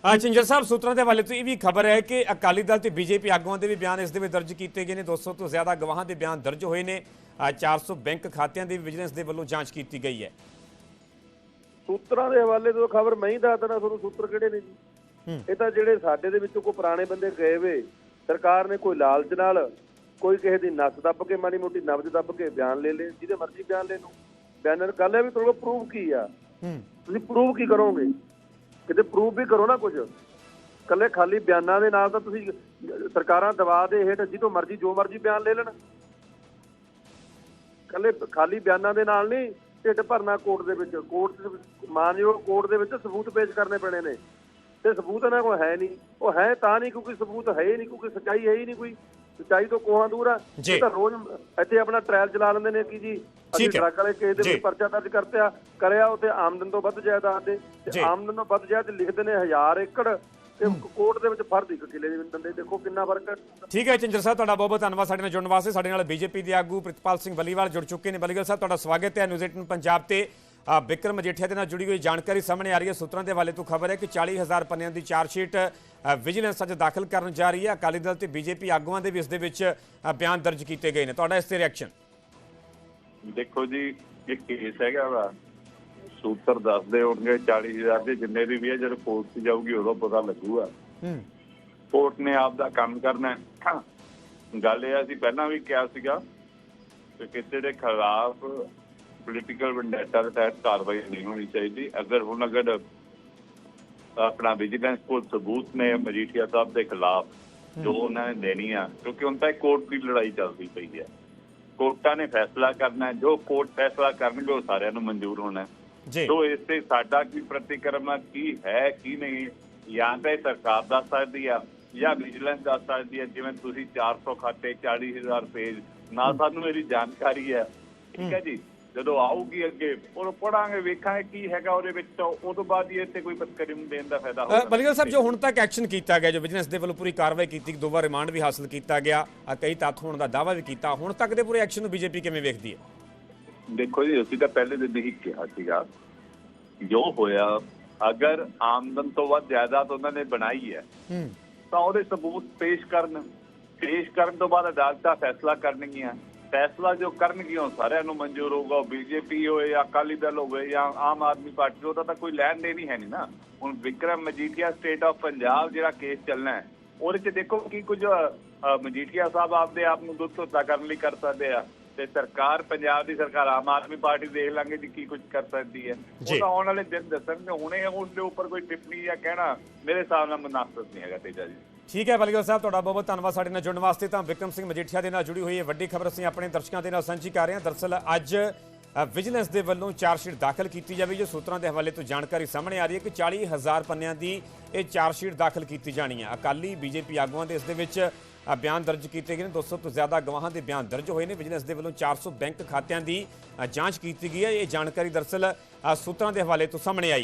ਚਿੰਜਰ ਸਾਹਿਬ ਸੂਤਰਾਂ ਦੇ ਹਵਾਲੇ ਤੋਂ ਇਹ ਵੀ ਖਬਰ ਹੈ ਕਿ ਅਕਾਲੀ ਦਲ ਤੇ ਬੀਜੇਪੀ ਆਗੂਆਂ ਦੇ ਵੀ ਬਿਆਨ ਇਸ ਦੇ ਵਿੱਚ ਦਰਜ ਕੀਤੇ ਗਏ ਨੇ। 200 ਤੋਂ ਜ਼ਿਆਦਾ ਗਵਾਹਾਂ ਦੇ ਬਿਆਨ ਦਰਜ ਹੋਏ ਨੇ। ਅ, 400 ਬੈਂਕ ਖਾਤਿਆਂ ਦੀ ਵਿਜੀਲੈਂਸ ਦੇ ਵੱਲੋਂ ਜਾਂਚ ਕੀਤੀ ਗਈ ਹੈ। ਸੂਤਰਾਂ ਦੇ ਹਵਾਲੇ ਤੋਂ ਖਬਰ ਮੈਂ ਹੀ ਦੱਸ ਦੇਣਾ ਤੁਹਾਨੂੰ ਸੂਤਰ ਕਿਹੜੇ ਨੇ ਜੀ। ਇਹ ਤਾਂ ਜਿਹੜੇ ਸਾਡੇ ਦੇ ਵਿੱਚੋਂ ਕੋਈ ਪੁਰਾਣੇ ਬੰਦੇ ਗਏ ਵੇ ਸਰਕਾਰ ਨੇ ਕੋਈ ਲਾਲਚ ਨਾਲ ਕੋਈ ਕਿਸੇ ਦੀ ਨਸ ਦੱਬ ਕੇ ਮਾੜੀ ਮੋਟੀ ਨਬਜ਼ ਦੱਬ ਕੇ ਬਿਆਨ ਲੈ ਲੇ ਜਿਹਦੇ ਮਰਜ਼ੀ ਬਿਆਨ ਲੈ ਲਓ। ਬਿਆਨ ਗੱਲ ਹੈ ਵੀ ਤੁਹਾਡੇ ਕੋਲ ਪ੍ਰੂਫ ਕੀ ਆ? ਤੁਸੀਂ ਪ੍ਰੂਫ ਕੀ ਕਰੋਗੇ? ਕਿਤੇ ਪ੍ਰੂਫ ਵੀ ਕਰੋ ਨਾ ਕੁਝ ਕੱਲੇ ਖਾਲੀ ਬਿਆਨਾਂ ਦੇ ਨਾਲ ਤਾਂ ਤੁਸੀਂ ਸਰਕਾਰਾਂ ਦਵਾ ਦੇ ਹੇਠ ਜਿੱਦੋਂ ਮਰਜ਼ੀ, ਜੋ ਮਰਜ਼ੀ ਬਿਆਨ ਲੈ ਲੈਣ। ਕੱਲੇ ਖਾਲੀ ਬਿਆਨਾਂ ਦੇ ਨਾਲ ਨਹੀਂ, ਢਿੱਡ ਭਰਨਾ ਕੋਰਟ ਦੇ ਵਿੱਚ। ਕੋਰਟ ਮਾਨਯੋਗ ਕੋਰਟ ਦੇ ਵਿੱਚ ਸਬੂਤ ਪੇਸ਼ ਕਰਨੇ ਪੈਣੇ ਨੇ। ਤੇ ਸਬੂਤ ਇਹਨਾਂ ਕੋਲ ਹੈ ਨਹੀਂ। ਉਹ ਹੈ ਤਾਂ ਨਹੀਂ ਕਿਉਂਕਿ ਸਬੂਤ ਹੈ ਹੀ ਨਹੀਂ, ਕਿਉਂਕਿ ਸੱਚਾਈ ਹੈ ਹੀ ਨਹੀਂ ਕੋਈ। ਸੱਚਾਈ ਤੋਂ ਕੋਹਾਂ ਦੂਰ ਆ। ਇਹ ਤਾਂ ਰੋਜ਼ ਇੱਥੇ ਆਪਣਾ ਟ੍ਰਾਇਲ ਚਲਾ ਲੈਂਦੇ ਨੇ ਕਿ ਜੀ ਅਸੀਂ। ਡਰੱਗ ਵਾਲੇ ਕੇਸ ਦੇ। ਵਿੱਚ ਪਰਚਾ ਦਰਜ ਕਰਤਿਆ ਕਰਿਆ ਉਤੇ ਆਮਦਨ ਤੋਂ ਵੱਧ ਜਾਇਦਾਦ ਦੇ। ਤੇ ਆਮਦਨ ਤੋਂ ਵੱਧ ਜਾਇਦਾਦ ਲਿਖਦੇ ਨੇ 1000 ਏਕੜ ਤੇ ਕੋਰਟ ਦੇ ਵਿੱਚ ਫਰਦ ਇੱਕ ਕਿੱਲੇ ਦੇ ਦਿੰਦੇ। ਦੇਖੋ ਕਿੰਨਾ ਫ਼ਰਕ ਹੈ। ਠੀਕ ਹੈ ਚਿੰਜਰ ਸਾਹਿਬ ਤੁਹਾਡਾ ਬਹੁਤ ਬਹੁਤ ਧੰਨਵਾਦ ਸਾਡੇ ਨਾਲ ਜੁੜਨ ਵਾਸਤੇ। ਸਾਡੇ ਨਾਲ ਬੀਜੇਪੀ ਦੇ ਆਗੂ ਪ੍ਰਿਤਪਾਲ ਸਿੰਘ ਬੱਲੀਵਾਲ ਜੁੜ ਚੁੱਕੇ ਨੇ। ਬੱਲੀਵਾਲ ਸਾਹਿਬ ਤੁਹਾਡਾ ਸਵਾਗਤ ਹੈ। ਨਿਊਜ਼ 18 ਪੰਜਾਬ ਤੇ। ਬਿਕਰਮ ਮਜੀਠੀਆ ਦੇ ਨਾਲ ਜੁੜੀ ਹੋਈ ਜਾਣਕਾਰੀ ਸਾਹਮਣੇ ਆ ਰਹੀ ਹੈ। ਸੂਤਰਾਂ ਦੇ ਹਵਾਲੇ ਤੋਂ ਖਬਰ ਹੈ ਕਿ 40000 ਪੰਨਿਆਂ ਦੀ ਚਾਰਜ ਸ਼ੀਟ ਵਿਜੀਲੈਂਸ ਅੱਜ ਦਾਖਲ ਕਰਨ ਜਾ ਰਹੀ ਹੈ। ਅਕਾਲੀ ਦਲ ਤੇ ਬੀਜੇਪੀ ਆਗੂਆਂ ਦੇ ਵੀ ਇਸ ਦੇ ਵਿੱਚ ਬਿਆਨ ਦਰਜ ਕੀਤੇ ਗਏ ਨੇ। ਤੁਹਾਡਾ ਇਸ ਤੇ ਰਿਐਕਸ਼ਨ ਦੇਖੋ ਜੀ ਇਹ ਕੇਸ ਹੈਗਾ ਵਾ। ਸੂਤਰ ਦੱਸਦੇ ਹੋਣਗੇ 40000 ਦੇ ਜਿੰਨੇ ਵੀ ਵੀ ਹੈ ਜਦੋਂ ਕੋਰਟ 'ਚ ਜਾਊਗੀ ਉਦੋਂ ਪਤਾ ਲੱਗੂਗਾ। ਹੂੰ। ਕੋਰਟ ਨੇ ਆਪ ਦਾ ਕੰਮ ਕਰਨਾ ਹੈ। ਗੱਲ ਇਹ ਆ ਅਸੀਂ ਪਹਿਲਾਂ ਵੀ ਕਿਹਾ ਸੀਗਾ ਕਿ ਕਿਸੇ ਦੇ ਖਿਲਾਫ ਪੋਲੀਟੀਕਲ ਵੈਂਡੇਟਾ ਦੇ ਤਹਿਤ ਕਾਰਵਾਈ ਨਹੀਂ ਹੋਣੀ ਚਾਹੀਦੀ। ਅਗਰ ਹੁਣ ਅਗਰ ਆਪਣਾ ਵਿਜੀਲੈਂਸ ਕੋਲ ਸਬੂਤ ਨੇ ਮਜੀਠੀਆ ਸਾਹਿਬ ਦੇ ਖਿਲਾਫ ਜੋ ਉਹਨਾਂ ਨੇ ਦੇਣੀ ਆ ਕਿਉਂਕਿ ਹੁਣ ਤਾਂ ਕੋਰਟ ਦੀ ਲੜਾਈ ਚੱਲਦੀ ਪਈ ਹੈ ਕੋਰਟਾਂ ਨੇ ਫੈਸਲਾ ਕਰਨਾ ਜੋ ਕੋਰਟ ਫੈਸਲਾ ਕਰਨਗੇ ਉਹ ਸਾਰਿਆਂ ਨੂੰ ਮਨਜ਼ੂਰ ਹੋਣਾ ਜੀ। ਸੋ ਇਸ ਤੇ ਸਾਡਾ ਕੀ ਪ੍ਰਤੀਕਰਮ ਕੀ ਹੈ ਕੀ ਨਹੀਂ ਜਾਂ ਤਾਂ ਸਰਕਾਰ ਦੱਸ ਸਕਦੀ ਆ ਜਾਂ ਵਿਜੀਲੈਂਸ ਦੱਸ ਸਕਦੀ ਆ ਜਿਵੇਂ ਤੁਸੀਂ 400 ਖਾਤੇ 40000 ਪੇਜ ਨਾ ਸਾਨੂੰ ਇਹਦੀ ਜਾਣਕਾਰੀ ਹੈ ਠੀਕ ਹੈ। ਜੀ? ਜਦੋਂ ਆਊਗੀ ਅੱਗੇ ਉਹ ਪੜਾਂਗੇ ਵੇਖਾਂਗੇ ਕੀ ਹੈਗਾ ਉਹਦੇ ਵਿੱਚ ਤਾਂ ਉਹ ਤੋਂ ਬਾਅਦ ਹੀ ਇੱਥੇ ਕੋਈ ਪ੍ਰਤੀਕਰਮ ਦੇਣ ਦਾ ਫਾਇਦਾ ਹੋਊਗਾ। ਬਲੀਵਾਲ ਸਾਹਿਬ ਜੋ ਹੁਣ ਤੱਕ ਐਕਸ਼ਨ ਕੀਤਾ ਗਿਆ ਜੋ ਵਿਜੀਲੈਂਸ ਦੇ ਵੱਲੋਂ ਪੂਰੀ ਕਾਰਵਾਈ ਕੀਤੀ ਦੋ ਵਾਰ ਰਿਮਾਂਡ ਵੀ ਹਾਸਲ ਕੀਤਾ ਗਿਆ ਕਈ ਤੱਥ ਹੋਣ ਦਾ ਦਾਅਵਾ ਵੀ ਕੀਤਾ ਹੁਣ ਤੱਕ ਦੇ ਪੂਰੇ ਐਕਸ਼ਨ ਨੂੰ ਬੀਜੇਪੀ ਕਿਵੇਂ ਵੇਖਦੀ ਹੈ? ਦੇਖੋ ਜੀ ਅਸੀਂ ਤਾਂ ਪਹਿਲੇ ਦਿਨ ਹੀ ਕਿਹਾ ਸੀਗਾ ਜੋ ਹੋਇਆ ਅਗਰ ਆਮਦਨ ਤੋਂ ਵੱਧ ਜਾਇਦਾਦ ਉਹਨਾਂ ਨੇ ਬਣਾਈ ਹੈ ਹੂੰ। ਤਾਂ ਉਹਦੇ ਸਬੂਤ ਪੇਸ਼ ਕਰਨ ਪੇਸ਼ ਕਰਨ ਤੋਂ ਬਾਅਦ ਅਦਾਲਤਾਂ ਫੈਸਲਾ ਕਰਨਗੀਆਂ। ਫੈਸਲਾ ਜੋ ਕਰਨਗੀਆਂ ਉਹ ਸਾਰਿਆਂ ਨੂੰ ਮਨਜ਼ੂਰ ਹੋਊਗਾ ਬੀਜੇਪੀ ਹੋਵੇ ਜਾਂ ਅਕਾਲੀ ਦਲ ਹੋਵੇ ਜਾਂ ਆਮ ਆਦਮੀ ਪਾਰਟੀ ਉਹਦਾ ਤਾਂ ਕੋਈ ਲੈਣ ਦੇਣ ਹੀ ਹੈ ਨਹੀਂ ਨਾ। ਹੁਣ ਵਿਕਰਮ ਮਜੀਠੀਆ ਸਟੇਟ ਆਫ ਪੰਜਾਬ ਜਿਹੜਾ ਕੇਸ ਚੱਲਣਾ ਹੈ ਉਹਦੇ 'ਚ ਦੇਖੋ ਕੀ ਕੁਝ ਮਜੀਠੀਆ ਸਾਹਿਬ ਆਪਦੇ ਆਪ ਨੂੰ ਦੁੱਧ ਧੋਤਾ ਕਰਨ ਲਈ ਕਰ ਸਕਦੇ ਆ ਤੇ ਸਰਕਾਰ ਪੰਜਾਬ ਦੀ ਸਰਕਾਰ ਆਮ ਆਦਮੀ ਪਾਰਟੀ ਦੇਖ ਲਾਂਗੇ ਜੀ ਕੀ ਕੁਝ ਕਰ ਸਕਦੀ ਹੈ। ਉਹ ਤਾਂ ਆਉਣ ਵਾਲੇ ਦਿਨ ਦੱਸਣਗੇ ਹੁਣੇ ਉਸ ਦੇ ਉੱਪਰ ਕੋਈ ਟਿੱਪਣੀ ਜਾਂ ਕਹਿਣਾ ਮੇਰੇ ਹਿਸਾਬ ਨਾਲ ਮਨਾਸਬ ਨਹੀਂ ਹੈਗਾ ਤੇਜਾ ਜੀ। ਠੀਕ ਹੈ ਬਲੀਵਾਲ ਸਾਹਿਬ, ਤੁਹਾਡਾ ਬਹੁਤ ਬਹੁਤ ਧੰਨਵਾਦ ਸਾਡੇ ਨਾਲ ਜੁੜਨ ਵਾਸਤੇ। ਤਾਂ ਵਿਕਰਮ ਸਿੰਘ ਮਜੀਠੀਆ ਦੇ ਨਾਲ ਜੁੜੀ ਹੋਈ ਹੈ ਵੱਡੀ ਖਬਰ ਅਸੀਂ ਆਪਣੇ ਦਰਸ਼ਕਾਂ ਦੇ ਨਾਲ ਸਾਂਝੀ ਕਰ ਰਹੇ ਹਾਂ। ਦਰਸਲ ਅੱਜ ਵਿਜੀਲੈਂਸ ਦੇ ਵੱਲੋਂ ਚਾਰਜਸ਼ੀਟ ਦਾਖਲ ਕੀਤੀ ਜਾਵੇ ਜੋ ਸੂਤਰਾਂ ਦੇ ਹਵਾਲੇ ਤੋਂ ਜਾਣਕਾਰੀ ਸਾਹਮਣੇ ਆ ਰਹੀ ਹੈ ਕਿ 40000 ਪੰਨਿਆਂ ਦੀ ਇਹ ਚਾਰਜਸ਼ੀਟ ਦਾਖਲ ਕੀਤੀ ਜਾਣੀ ਹੈ। ਅਕਾਲੀ ਬੀਜੇਪੀ ਆਗੂਆਂ ਦੇ ਇਸ ਦੇ ਵਿੱਚ ਬਿਆਨ ਦਰਜ ਕੀਤੇ ਗਏ ਨੇ। 200 ਤੋਂ ਜ਼ਿਆਦਾ ਗਵਾਹਾਂ ਦੇ ਬਿਆਨ ਦਰਜ ਹੋਏ ਨੇ। ਵਿਜੀਲੈਂਸ ਦੇ ਵੱਲੋਂ 400 ਬੈਂਕ ਖਾਤਿਆਂ ਦੀ ਜਾਂਚ ਕੀਤੀ ਗਈ ਹੈ। ਇਹ ਜਾਣਕਾਰੀ ਦਰਸਲ ਸੂਤਰਾਂ ਦੇ ਹਵਾਲੇ ਤੋਂ ਸਾਹਮਣੇ ਆਈ।